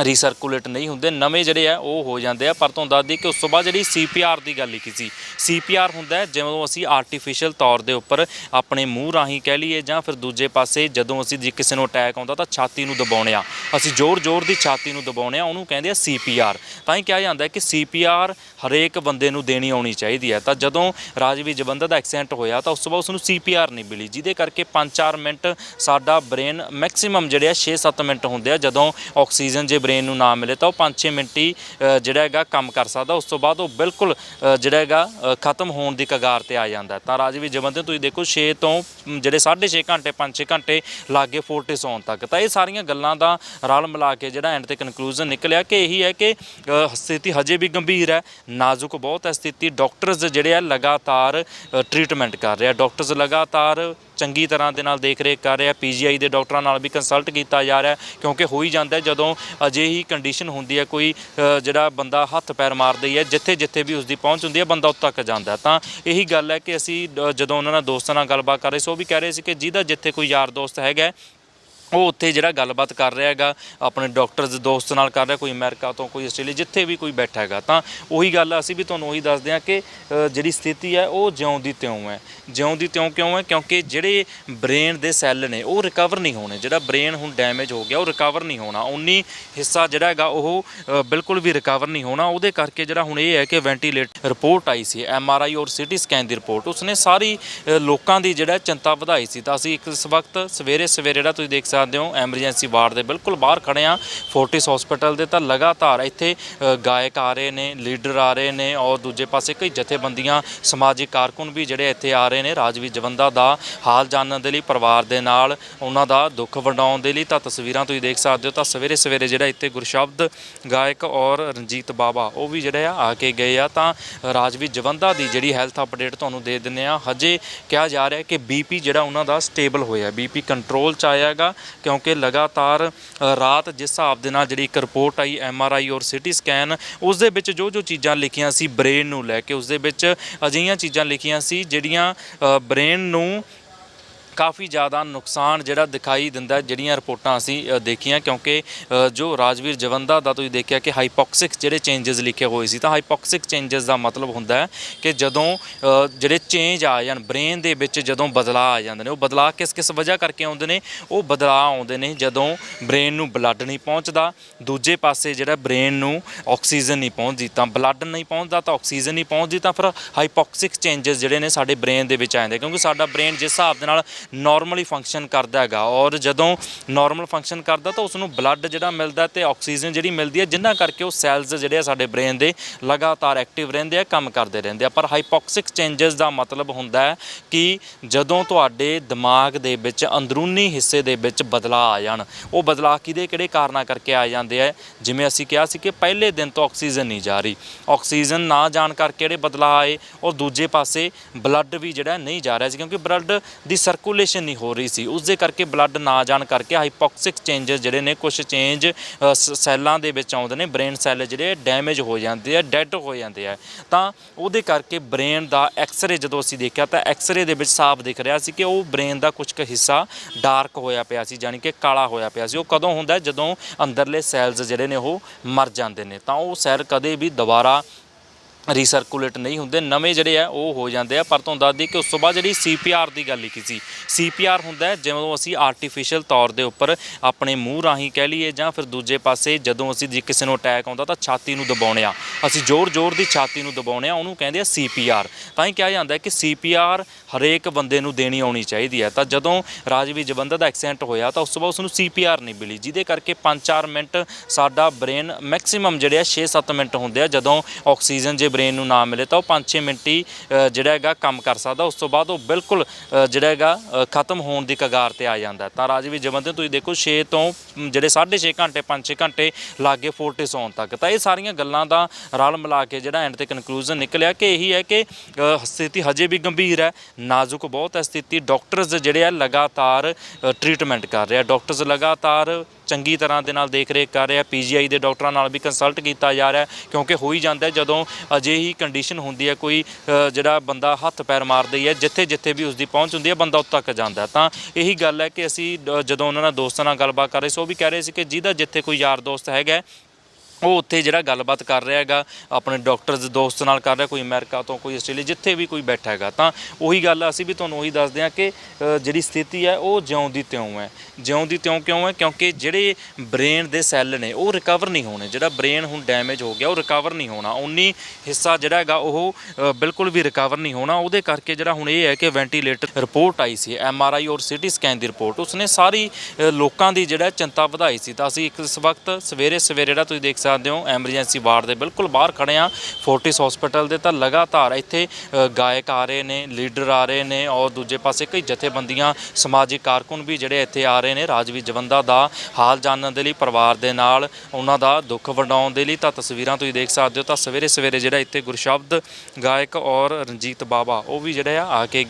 ਰੀਸਰਕੂਲੇਟ ਨਹੀਂ ਹੁੰਦੇ, ਨਵੇਂ ਜਿਹੜੇ ਆ, ਉਹ ਹੋ ਜਾਂਦੇ ਆ। ਪਰ ਤੁਹਾਨੂੰ ਦੱਸ ਦਈਏ ਕਿ ਉਸ ਤੋਂ ਬਾਅਦ ਜਿਹੜੀ ਸੀਪੀਆਰ ਦੀ ਗੱਲ ਲਿਖੀ ਸੀ ਸੀਪੀਆਰ ਹੁੰਦਾ ਜਦੋਂ ਅਸੀਂ ਆਰਟੀਫੀਸ਼ੀਅਲ ਤੌਰ ਦੇ ਉੱਪਰ ਆਪਣੇ ਮੂੰਹ ਰਾਹੀਂ ਕਹਿ ਲਈਏ ਜਾਂ ਫਿਰ ਦੂਜੇ ਪਾਸੇ ਜਦੋਂ ਅਸੀਂ ਜੇ ਕਿਸੇ ਨੂੰ ਅਟੈਕ ਆਉਂਦਾ ਤਾਂ ਛਾਤੀ ਨੂੰ ਦਬਾਉਣੇ ਆ। ਅਸੀਂ ਜ਼ੋਰ-ਜ਼ੋਰ ਦੀ ਛਾਤੀ ਨੂੰ ਦਬਾਉਣੇ ਆ, ਉਹਨੂੰ ਕਹਿੰਦੇ ਆ ਸੀਪੀਆਰ ਤਾਂ ਹੀ ਕਿਹਾ ਜਾਂਦਾ ਹੈ ਕਿ ਸੀਪੀਆਰ ਹਰੇਕ ਬੰਦੇ ਨੂੰ ਦੇਣੀ ਆਉਣੀ ਚਾਹੀਦੀ ਹੈ। ਤਾਂ ਜਦੋਂ ਰਾਜਵੀਰ ਜਵੰਦਾ ਦਾ ਐਕਸੀਡੈਂਟ ਹੋਇਆ ਤਾਂ ਉਸ ਤੋਂ ਬਾਅਦ ਉਸ ਨੂੰ ਸੀਪੀਆਰ ਨਹੀਂ ਮਿਲੀ, ਜਿਹਦੇ ਕਰਕੇ 5-4 ਮਿੰਟ ਸਾਡਾ ਬ੍ਰੇਨ ਮੈਕਸਿਮਮ ਜਿਹੜੇ ਆ 6-7 ਮਿੰਟ ਹੁੰਦੇ ਆ, ਜਦੋਂ ਆਕਸੀਜਨ ਜੇ ਬ੍ਰੇਨ ਨੂੰ ਨਾ ਮਿਲੇ ਤਾਂ ਉਹ 5-6 ਮਿੰਟ ਹੀ ਜਿਹੜਾ ਹੈਗਾ ਕੰਮ ਕਰ ਸਕਦਾ। ਉਸ ਤੋਂ ਬਾਅਦ ਉਹ ਬਿਲਕੁਲ ਜਿਹੜਾ ਹੈਗਾ ਖਤਮ ਹੋਣ ਦੀ ਕਗਾਰ ਤੇ ਆ ਜਾਂਦਾ ਹੈ। ਤਾਂ ਰਾਜਵੀਰ ਜਵੰਦੇ ਤੁਸੀਂ ਦੇਖੋ 6 ਤੋਂ ਮ, ਜਿਹੜੇ 6.5 ਘੰਟੇ 5-6 ਘੰਟੇ ਲਾਗੇ ਫੋਰਟਿਸ ਆਉਣ ਤੱਕ। ਤਾਂ ਇਹ ਸਾਰੀਆਂ ਗੱਲਾਂ ਦਾ ਰਲ ਮਿਲਾ ਕੇ ਜਿਹੜਾ ਐਂਡ ਤੇ ਕਨਕਲੂਜਨ ਨਿਕਲਿਆ ਕਿ ਇਹੀ ਹੈ ਕਿ ਸਥਿਤੀ ਹਜੇ ਵੀ ਗੰਭੀਰ ਹੈ ਨਾਜ਼ੁਕ ਬਹੁਤ ਹੈ ਸਥਿਤੀ। ਡਾਕਟਰਸ ਜਿਹੜੇ ਆ ਲਗਾਤਾਰ ਟ੍ਰੀਟਮੈਂਟ ਕਰ ਰਹੇ ਆ। ਡਾਕਟਰਸ ਲਗਾਤਾਰ ਚੰਗੀ ਤਰ੍ਹਾਂ ਦੇ ਨਾਲ ਦੇਖ ਰੇਖ ਕਰ ਰਿਹਾ। ਪੀਜੀਆਈ ਦੇ ਡਾਕਟਰਾਂ ਨਾਲ ਵੀ ਕੰਸਲਟ ਕੀਤਾ ਜਾ ਰਿਹਾ ਕਿਉਂਕਿ ਹੋ ਹੀ ਜਾਂਦਾ ਹੈ, ਜਦੋਂ ਅਜਿਹੀ ਕੰਡੀਸ਼ਨ ਹੁੰਦੀ ਹੈ, ਕੋਈ ਜਿਹੜਾ ਬੰਦਾ ਹੱਥ ਪੈਰ ਮਾਰਦਾ ਹੀ ਹੈ ਜਿੱਥੇ ਜਿੱਥੇ ਵੀ ਉਸਦੀ ਪਹੁੰਚ ਹੁੰਦੀ ਹੈ, ਬੰਦਾ ਉੱਥੇ ਤੱਕ ਜਾਂਦਾ ਤਾਂ ਇਹੀ ਗੱਲ ਹੈ ਕਿ ਅਸੀਂ ਜਦੋਂ ਉਹਨਾਂ ਨਾਲ ਦੋਸਤਾਂ ਨਾਲ ਗੱਲਬਾਤ ਕਰ ਰਹੇ ਸੀ, ਉਹ ਵੀ ਕਹਿ ਰਹੇ ਸੀ ਕਿ ਜਿਹਦਾ ਜਿੱਥੇ ਕੋਈ ਯਾਰ ਦੋਸਤ ਹੈਗਾ ਉਹ ਉੱਥੇ ਜਿਹੜਾ ਗੱਲਬਾਤ ਕਰ ਰਿਹਾ ਹੈਗਾ ਆਪਣੇ ਡਾਕਟਰਸ ਦੋਸਤ ਨਾਲ ਕਰ ਰਿਹਾ ਕੋਈ ਅਮਰੀਕਾ ਤੋਂ ਕੋਈ ਆਸਟ੍ਰੇਲੀਆ ਜਿੱਥੇ ਵੀ ਕੋਈ ਬੈਠਾ ਹੈਗਾ। ਤਾਂ ਉਹੀ ਗੱਲ ਅਸੀਂ ਵੀ ਤੁਹਾਨੂੰ ਉਹੀ ਦੱਸਦੇ ਹਾਂ ਕਿ ਅ, ਜਿਹੜੀ ਸਥਿਤੀ ਹੈ ਉਹ ਜਿਉਂ ਦੀ ਤਿਉਂ ਹੈ। ਜਿਉਂ ਦੀ ਤਿਉਂ ਕਿਉਂ ਹੈ? ਕਿਉਂਕਿ ਜਿਹੜੇ ਬ੍ਰੇਨ ਦੇ ਸੈੱਲ ਨੇ ਉਹ ਰਿਕਵਰ ਨਹੀਂ ਹੋਣੇ। ਜਿਹੜਾ ਬ੍ਰੇਨ ਹੁਣ ਡੈਮੇਜ ਹੋ ਗਿਆ ਉਹ ਰਿਕਵਰ ਨਹੀਂ ਹੋਣਾ। ਉਨੀ ਹਿੱਸਾ ਜਿਹੜਾ ਹੈਗਾ ਉਹ ਅ, ਬਿਲਕੁਲ ਵੀ ਰਿਕਵਰ ਨਹੀਂ ਹੋਣਾ। ਉਹਦੇ ਕਰਕੇ ਜਿਹੜਾ ਹੁਣ ਇਹ ਹੈ ਕਿ ਵੈਂਟੀਲੇਟਰ ਰਿਪੋਰਟ ਆਈ ਸੀ ਐਮ ਆਰ ਆਈ ਔਰ ਸਿਟੀ ਸਕੈਨ ਦੀ ਰਿਪੋਰਟ ਉਸਨੇ ਸਾਰੀ ਅ, ਲੋਕਾਂ ਦੀ ਜਿਹੜਾ ਚਿੰਤਾ ਵਧਾਈ ਸੀ। ਤਾਂ ਅਸੀਂ ਇੱਕ ਇਸ ਵਕਤ ਸਵੇਰੇ ਸਵੇਰੇ ਜਿਹੜਾ ਤੁਸੀਂ ਦੇਖ ਸਕਦੇ ਹੋ ਐਮਰਜੈਂਸੀ ਵਾਰਡ ਦੇ ਬਿਲਕੁਲ ਬਾਹਰ ਖੜੇ ਆ ਫੋਰਟਿਸ ਹਸਪੀਟਲ ਦੇ ਤਾਂ ਲਗਾਤਾਰ ਇੱਥੇ ਗਾਇਕ ਆ ਰਹੇ ਨੇ ਲੀਡਰ ਆ ਰਹੇ ਨੇ ਔਰ ਦੂਜੇ ਪਾਸੇ ਕਈ ਜਥੇਬੰਦੀਆਂ, ਸਮਾਜਿਕ ਕਾਰਕੁਨ ਵੀ ਜਿਹੜੇ ਇੱਥੇ ਆ ਰਹੇ ਨੇ। ਰਾਜਵੀਰ ਜਵੰਦਾ ਦਾ ਹਾਲ ਜਾਣਨ ਦੇ ਲਈ, ਪਰਿਵਾਰ ਦੇ ਨਾਲ ਉਹਨਾਂ ਦਾ ਦੁੱਖ ਵੰਡਾਉਣ ਦੇ ਲਈ ਤਾਂ ਤਸਵੀਰਾਂ ਤੁਸੀਂ ਦੇਖ ਸਕਦੇ ਹੋ। ਤਾਂ ਸਵੇਰੇ ਸਵੇਰੇ ਜਿਹੜਾ ਇੱਥੇ ਗੁਰਸ਼ਬਦ ਗਾਇਕ ਔਰ ਰਣਜੀਤ ਬਾਵਾ, ਉਹ ਵੀ ਜਿਹੜੇ ਆ ਆ ਕੇ ਗਏ ਆ। ਤਾਂ ਰਾਜਵੀਰ ਜਵੰਦਾ ਦੀ ਜਿਹੜੀ ਹੈਲਥ ਅਪਡੇਟ ਤੁਹਾਨੂੰ ਦੇ ਦਿੰਨੇ ਆ ਹਜੇ ਕਿਹਾ ਜਾ ਰਿਹਾ ਕਿ ਬੀਪੀ ਜਿਹੜਾ ਉਹਨਾਂ ਦਾ ਸਟੇਬਲ ਹੋਇਆ ਬੀਪੀ ਕੰਟਰੋਲ ਚ ਆਇਆਗਾ ਕਿਉਂਕਿ ਲਗਾਤਾਰ ਰਾਤ ਜਿਸ ਹਿਸਾਬ ਦੇ ਨਾਲ ਜਿਹੜੀ ਇੱਕ ਰਿਪੋਰਟ ਆਈ, ਐੱਮ ਆਰ ਆਈ ਔਰ ਸਿਟੀ ਸਕੈਨ, ਉਸ ਦੇ ਵਿੱਚ ਜੋ ਜੋ ਚੀਜ਼ਾਂ ਲਿਖੀਆਂ ਸੀ ਬ੍ਰੇਨ ਨੂੰ ਲੈ ਕੇ, ਉਸ ਦੇ ਵਿੱਚ ਅਜਿਹੀਆਂ ਚੀਜ਼ਾਂ ਲਿਖੀਆਂ ਸੀ ਜਿਹੜੀਆਂ ਬ੍ਰੇਨ ਨੂੰ ਕਾਫੀ ਜ਼ਿਆਦਾ ਨੁਕਸਾਨ ਜਿਹੜਾ ਦਿਖਾਈ ਦਿੰਦਾ ਜਿਹੜੀਆਂ ਰਿਪੋਰਟਾਂ ਅਸੀਂ ਦੇਖੀਆਂ, ਕਿਉਂਕਿ ਜੋ ਰਾਜਵੀਰ ਜਵੰਦਾ ਦਾ ਤੁਸੀਂ ਦੇਖਿਆ ਕਿ ਹਾਈਪੋਕਸਿਕ ਜਿਹੜੇ ਚੇਂਜਸ ਲਿਖੇ ਹੋਏ ਸੀ, ਤਾਂ ਹਾਈਪੋਕਸਿਕ ਚੇਂਜਸ ਦਾ ਮਤਲਬ ਹੁੰਦਾ ਹੈ ਕਿ ਜਦੋਂ ਜਿਹੜੇ ਚੇਂਜ ਆ ਜਾਣ, ਬ੍ਰੇਨ ਦੇ ਵਿੱਚ ਜਦੋਂ ਬਦਲਾਅ ਆ ਜਾਂਦੇ ਨੇ, ਉਹ ਬਦਲਾਅ ਕਿਸ ਕਿਸ ਵਜ੍ਹਾ ਕਰਕੇ ਆਉਂਦੇ ਨੇ? ਉਹ ਬਦਲਾਅ ਆਉਂਦੇ ਨੇ ਜਦੋਂ ਬ੍ਰੇਨ ਨੂੰ ਬਲੱਡ ਨਹੀਂ ਪਹੁੰਚਦਾ, ਦੂਜੇ ਪਾਸੇ ਜਿਹੜਾ ਬ੍ਰੇਨ ਨੂੰ ਆਕਸੀਜਨ ਨਹੀਂ ਪਹੁੰਚਦੀ, ਤਾਂ ਬਲੱਡ ਨਹੀਂ ਪਹੁੰਚਦਾ, ਤਾਂ ਆਕਸੀਜਨ ਨਹੀਂ ਪਹੁੰਚਦੀ, ਤਾਂ ਫਿਰ ਹਾਈਪੋਕਸਿਕ ਚੇਂਜਸ ਜਿਹੜੇ ਨੇ ਸਾਡੇ ਬ੍ਰੇਨ ਦੇ ਵਿੱਚ ਆ ਜਾਂਦੇ ਕਿਉਂਕਿ ਸਾਡਾ ਬ੍ਰੇਨ ਜਿਸ ਹਿਸਾਬ ਦੇ ਨਾਲ ਨਾਰਮਲੀ ਫੰਕਸ਼ਨ ਕਰਦਾ ਹੈਗਾ। ਔਰ ਜਦੋਂ ਨਾਰਮਲ ਫੰਕਸ਼ਨ ਕਰਦਾ ਤਾਂ ਉਸ ਨੂੰ ਬਲੱਡ ਜਿਹੜਾ ਮਿਲਦਾ ਤੇ ਆਕਸੀਜਨ ਜਿਹੜੀ ਮਿਲਦੀ ਹੈ, ਜਿੰਨਾ ਕਰਕੇ ਉਹ ਸੈਲਸ ਜਿਹੜੇ ਆ ਸਾਡੇ ਬ੍ਰੇਨ ਦੇ ਲਗਾਤਾਰ ਐਕਟਿਵ ਰਹਿੰਦੇ ਆ, ਕੰਮ ਕਰਦੇ ਰਹਿੰਦੇ ਆ। ਪਰ ਹਾਈਪੋਕਸਿਕ ਚੇਂਜਸ ਦਾ ਮਤਲਬ ਹੁੰਦਾ ਹੈ ਕਿ ਜਦੋਂ ਤੁਹਾਡੇ ਦਿਮਾਗ ਦੇ ਵਿੱਚ, ਅੰਦਰੂਨੀ ਹਿੱਸੇ ਦੇ ਵਿੱਚ ਬਦਲਾਅ ਆ ਜਾਣ, ਉਹ ਬਦਲਾਅ ਕਿਹਦੇ, ਕਿਹੜੇ ਕਾਰਨਾਂ ਕਰਕੇ ਆ ਜਾਂਦੇ ਆ? ਜਿਵੇਂ ਅਸੀਂ ਕਿਹਾ ਸੀ ਕਿ ਪਹਿਲੇ ਦਿਨ ਤੋਂ ਆਕਸੀਜਨ ਨਹੀਂ ਜਾ ਰਹੀ। ਆਕਸੀਜਨ ਨਾ ਜਾਣ ਕਰਕੇ ਜਿਹੜੇ ਬਦਲਾਅ ਆਏ ਔਰ ਦੂਜੇ ਪਾਸੇ ਬਲੱਡ ਵੀ ਜਿਹੜਾ ਨਹੀਂ ਜਾ ਰਿਹਾ ਸੀ, ਕਿਉਂਕਿ ਬਲੱਡ ਦੀ ਸਰਕੂਲੇਸ਼ਨ ਨਹੀਂ ਹੋ ਰਹੀ ਸੀ। ਉਸ ਦੇ ਕਰਕੇ ਬਲੱਡ ਨਾ ਜਾਣ ਕਰਕੇ ਹਾਈਪੋਕਸਿਕ ਚੇਂਜਸ ਜਿਹੜੇ ਨੇ ਕੁਝ ਚੇਂਜ ਸੈੱਲਾਂ ਦੇ ਵਿੱਚ ਆਉਂਦੇ ਨੇ ਬ੍ਰੇਨ ਸੈੱਲ ਜਿਹੜੇ ਡੈਮੇਜ ਹੋ ਜਾਂਦੇ ਆ ਡੈੱਡ ਹੋ ਜਾਂਦੇ ਆ। ਤਾਂ ਉਹਦੇ ਕਰਕੇ ਬ੍ਰੇਨ ਦਾ ਐਕਸ-ਰੇ ਜਦੋਂ ਅਸੀਂ ਦੇਖਿਆ ਤਾਂ ਐਕਸ-ਰੇ ਦੇ ਵਿੱਚ ਸਾਫ਼ ਦਿਖ ਰਿਹਾ ਸੀ ਕਿ ਉਹ ਬ੍ਰੇਨ ਦਾ ਕੁਝ ਕੁ ਹਿੱਸਾ ਡਾਰਕ ਹੋਇਆ ਪਿਆ ਸੀ ਯਾਨੀ ਕਿ ਕਾਲਾ ਹੋਇਆ ਪਿਆ ਸੀ। ਉਹ ਕਦੋਂ ਹੁੰਦਾ ਜਦੋਂ ਅੰਦਰਲੇ ਸੈਲਸ ਜਿਹੜੇ ਨੇ ਉਹ ਮਰ ਜਾਂਦੇ ਨੇ। ਤਾਂ ਉਹ ਸੈੱਲ ਕਦੇ ਵੀ ਦੁਬਾਰਾ ਰੀਸਰਕੂਲੇਟ ਨਹੀਂ ਹੁੰਦੇ, ਨਵੇਂ ਜਿਹੜੇ ਆ ਉਹ ਹੋ ਜਾਂਦੇ ਆ। ਪਰ ਤੁਹਾਨੂੰ ਦੱਸ ਦਈਏ ਕਿ ਉਸ ਤੋਂ ਬਾਅਦ ਜਿਹੜੀ ਸੀਪੀਆਰ ਦੀ ਗੱਲ ਲਿਖੀ ਸੀ, ਸੀਪੀਆਰ ਹੁੰਦਾ ਜਦੋਂ ਅਸੀਂ ਆਰਟੀਫੀਸ਼ੀਅਲ ਤੌਰ ਦੇ ਉੱਪਰ ਆਪਣੇ ਮੂੰਹ ਰਾਹੀਂ ਕਹਿ ਲਈਏ ਜਾਂ ਫਿਰ ਦੂਜੇ ਪਾਸੇ ਜਦੋਂ ਅਸੀਂ ਜੇ ਕਿਸੇ ਨੂੰ ਅਟੈਕ ਆਉਂਦਾ ਤਾਂ ਛਾਤੀ ਨੂੰ ਦਬਾਉਣੇ ਆ। ਅਸੀਂ ਜ਼ੋਰ-ਜ਼ੋਰ ਦੀ ਛਾਤੀ ਨੂੰ ਦਬਾਉਣੇ ਆ, ਉਹਨੂੰ ਕਹਿੰਦੇ ਆ ਸੀਪੀਆਰ। ਤਾਂ ਹੀ ਕਿਹਾ ਜਾਂਦਾ ਹੈ ਕਿ ਸੀਪੀਆਰ ਹਰੇਕ ਬੰਦੇ ਨੂੰ ਦੇਣੀ ਆਉਣੀ ਚਾਹੀਦੀ ਹੈ। ਤਾਂ ਜਦੋਂ ਰਾਜਵੀਰ ਜਵੰਦਾ ਦਾ ਐਕਸੀਡੈਂਟ ਹੋਇਆ ਤਾਂ ਉਸ ਤੋਂ ਬਾਅਦ ਉਸ ਨੂੰ ਸੀਪੀਆਰ ਨਹੀਂ ਮਿਲੀ, ਜਿਹਦੇ ਕਰਕੇ 5-4 ਮਿੰਟ ਸਾਡਾ ਬ੍ਰੇਨ ਮੈਕਸਿਮਮ ਜਿਹੜੇ ਆ 6-7 ਮਿੰਟ ਹੁੰਦੇ ਆ, ਜਦੋਂ ਆਕਸੀਜਨ ਜੇ ਬ੍ਰੇਨ ਨੂੰ ਨਾ ਮਿਲੇ ਤਾਂ ਉਹ 5-6 ਮਿੰਟ ਹੀ ਜਿਹੜਾ ਹੈਗਾ ਕੰਮ ਕਰ ਸਕਦਾ। ਉਸ ਤੋਂ ਬਾਅਦ ਉਹ ਬਿਲਕੁਲ ਜਿਹੜਾ ਹੈਗਾ ਖਤਮ ਹੋਣ ਦੀ ਕਗਾਰ ਤੇ ਆ ਜਾਂਦਾ ਹੈ। ਤਾਂ ਰਾਜਵੀਰ ਜਵੰਦੇ ਤੁਸੀਂ ਦੇਖੋ 6 ਤੋਂ ਮ, ਜਿਹੜੇ 6.5 ਘੰਟੇ 5-6 ਘੰਟੇ ਲਾਗੇ ਫੋਰਟਿਸ ਆਉਣ ਤੱਕ। ਤਾਂ ਇਹ ਸਾਰੀਆਂ ਗੱਲਾਂ ਦਾ ਰਲ ਮਿਲਾ ਕੇ ਜਿਹੜਾ ਐਂਡ ਤੇ ਕਨਕਲੂਜਨ ਨਿਕਲਿਆ ਕਿ ਇਹੀ ਹੈ ਕਿ ਸਥਿਤੀ ਹਜੇ ਵੀ ਗੰਭੀਰ ਹੈ ਨਾਜ਼ੁਕ ਬਹੁਤ ਹੈ ਸਥਿਤੀ। ਡਾਕਟਰਸ ਜਿਹੜੇ ਆ ਲਗਾਤਾਰ ਟ੍ਰੀਟਮੈਂਟ ਕਰ ਰਹੇ ਆ। ਡਾਕਟਰਸ ਲਗਾਤਾਰ ਚੰਗੀ ਤਰ੍ਹਾਂ ਦੇ ਨਾਲ ਦੇਖ ਰੇਖ ਕਰ ਰਿਹਾ। ਪੀਜੀਆਈ ਦੇ ਡਾਕਟਰਾਂ ਨਾਲ ਵੀ ਕੰਸਲਟ ਕੀਤਾ ਜਾ ਰਿਹਾ ਕਿਉਂਕਿ ਹੋ ਹੀ ਜਾਂਦਾ ਹੈ, ਜਦੋਂ ਅਜਿਹੀ ਕੰਡੀਸ਼ਨ ਹੁੰਦੀ ਹੈ, ਕੋਈ ਜਿਹੜਾ ਬੰਦਾ ਹੱਥ ਪੈਰ ਮਾਰਦਾ ਹੀ ਹੈ ਜਿੱਥੇ ਜਿੱਥੇ ਵੀ ਉਸ ਦੀ ਪਹੁੰਚ ਹੁੰਦੀ ਹੈ, ਬੰਦਾ ਉੱਥੇ ਤੱਕ ਜਾਂਦਾ ਤਾਂ ਇਹੀ ਗੱਲ ਹੈ ਕਿ ਅਸੀਂ ਡ- ਜਦੋਂ ਉਹਨਾਂ ਨਾਲ ਦੋਸਤਾਂ ਨਾਲ ਗੱਲਬਾਤ ਕਰ ਰਹੇ ਸੀ, ਉਹ ਵੀ ਕਹਿ ਰਹੇ ਸੀ ਕਿ ਜਿਹਦਾ ਜਿੱਥੇ ਕੋਈ ਯਾਰ ਦੋਸਤ ਹੈਗਾ ਉਹ ਉੱਥੇ ਜਿਹੜਾ ਗੱਲਬਾਤ ਕਰ ਰਿਹਾ ਹੈਗਾ ਆਪਣੇ ਡਾਕਟਰਸ ਦੋਸਤ ਨਾਲ ਕਰ ਰਿਹਾ ਕੋਈ ਅਮਰੀਕਾ ਤੋਂ ਕੋਈ ਆਸਟ੍ਰੇਲੀਆ ਜਿੱਥੇ ਵੀ ਕੋਈ ਬੈਠਾ ਹੈਗਾ। ਤਾਂ ਉਹੀ ਗੱਲ ਅਸੀਂ ਵੀ ਤੁਹਾਨੂੰ ਉਹੀ ਦੱਸਦੇ ਹਾਂ ਕਿ ਅ, ਜਿਹੜੀ ਸਥਿਤੀ ਹੈ ਉਹ ਜਿਉਂ ਦੀ ਤਿਉਂ ਹੈ। ਜਿਉਂ ਦੀ ਤਿਉਂ ਕਿਉਂ ਹੈ? ਕਿਉਂਕਿ ਜਿਹੜੇ ਬ੍ਰੇਨ ਦੇ ਸੈੱਲ ਨੇ ਉਹ ਰਿਕਵਰ ਨਹੀਂ ਹੋਣੇ। ਜਿਹੜਾ ਬ੍ਰੇਨ ਹੁਣ ਡੈਮੇਜ ਹੋ ਗਿਆ ਉਹ ਰਿਕਵਰ ਨਹੀਂ ਹੋਣਾ। ਉਨੀ ਹਿੱਸਾ ਜਿਹੜਾ ਹੈਗਾ ਉਹ ਅ, ਬਿਲਕੁਲ ਵੀ ਰਿਕਵਰ ਨਹੀਂ ਹੋਣਾ। ਉਹਦੇ ਕਰਕੇ ਜਿਹੜਾ ਹੁਣ ਇਹ ਹੈ ਕਿ ਵੈਂਟੀਲੇਟਰ ਰਿਪੋਰਟ ਆਈ ਸੀ ਐੱਮ ਆਰ ਆਈ ਔਰ ਸਿਟੀ ਸਕੈਨ ਦੀ ਰਿਪੋਰਟ ਉਸਨੇ ਸਾਰੀ ਅ, ਲੋਕਾਂ ਦੀ ਜਿਹੜਾ ਚਿੰਤਾ ਵਧਾਈ ਸੀ। ਤਾਂ ਅਸੀਂ ਇੱਕ ਇਸ ਵਕਤ ਸਵੇਰੇ ਸਵੇਰੇ ਜਿਹੜਾ ਤੁਸੀਂ ਦੇਖ ਸਕਦੇ ਹੋ, ਐਮਰਜੈਂਸੀ ਵਾਰਡ ਦੇ ਬਿਲਕੁਲ ਬਾਹਰ ਖੜੇ ਆ। ਫੋਰਟਿਸ ਹਸਪੀਟਲ ਦੇ ਤਾਂ ਲਗਾਤਾਰ ਇੱਥੇ ਗਾਇਕ ਆ ਰਹੇ ਨੇ, ਲੀਡਰ ਆ ਰਹੇ ਨੇ ਔਰ ਦੂਜੇ ਪਾਸੇ ਕਈ ਜਥੇਬੰਦੀਆਂ, ਸਮਾਜਿਕ ਕਾਰਕੁਨ ਵੀ ਜਿਹੜੇ ਇੱਥੇ ਆ ਰਹੇ ਨੇ। ਰਾਜਵੀਰ ਜਵੰਦਾ ਦਾ ਹਾਲ ਜਾਣਨ ਦੇ ਲਈ, ਪਰਿਵਾਰ ਦੇ ਨਾਲ ਉਹਨਾਂ ਦਾ ਦੁੱਖ ਵੰਡਾਉਣ ਦੇ ਲਈ ਤਾਂ ਤਸਵੀਰਾਂ ਤੁਸੀਂ ਦੇਖ ਸਕਦੇ ਹੋ। ਤਾਂ ਸਵੇਰੇ ਸਵੇਰੇ ਜਿਹੜਾ ਇੱਥੇ ਗੁਰਸ਼ਬਦ ਗਾਇਕ ਔਰ ਰਣਜੀਤ ਬਾਵਾ, ਉਹ ਵੀ ਜਿਹੜੇ ਆ ਆ ਕੇ ਗਏ।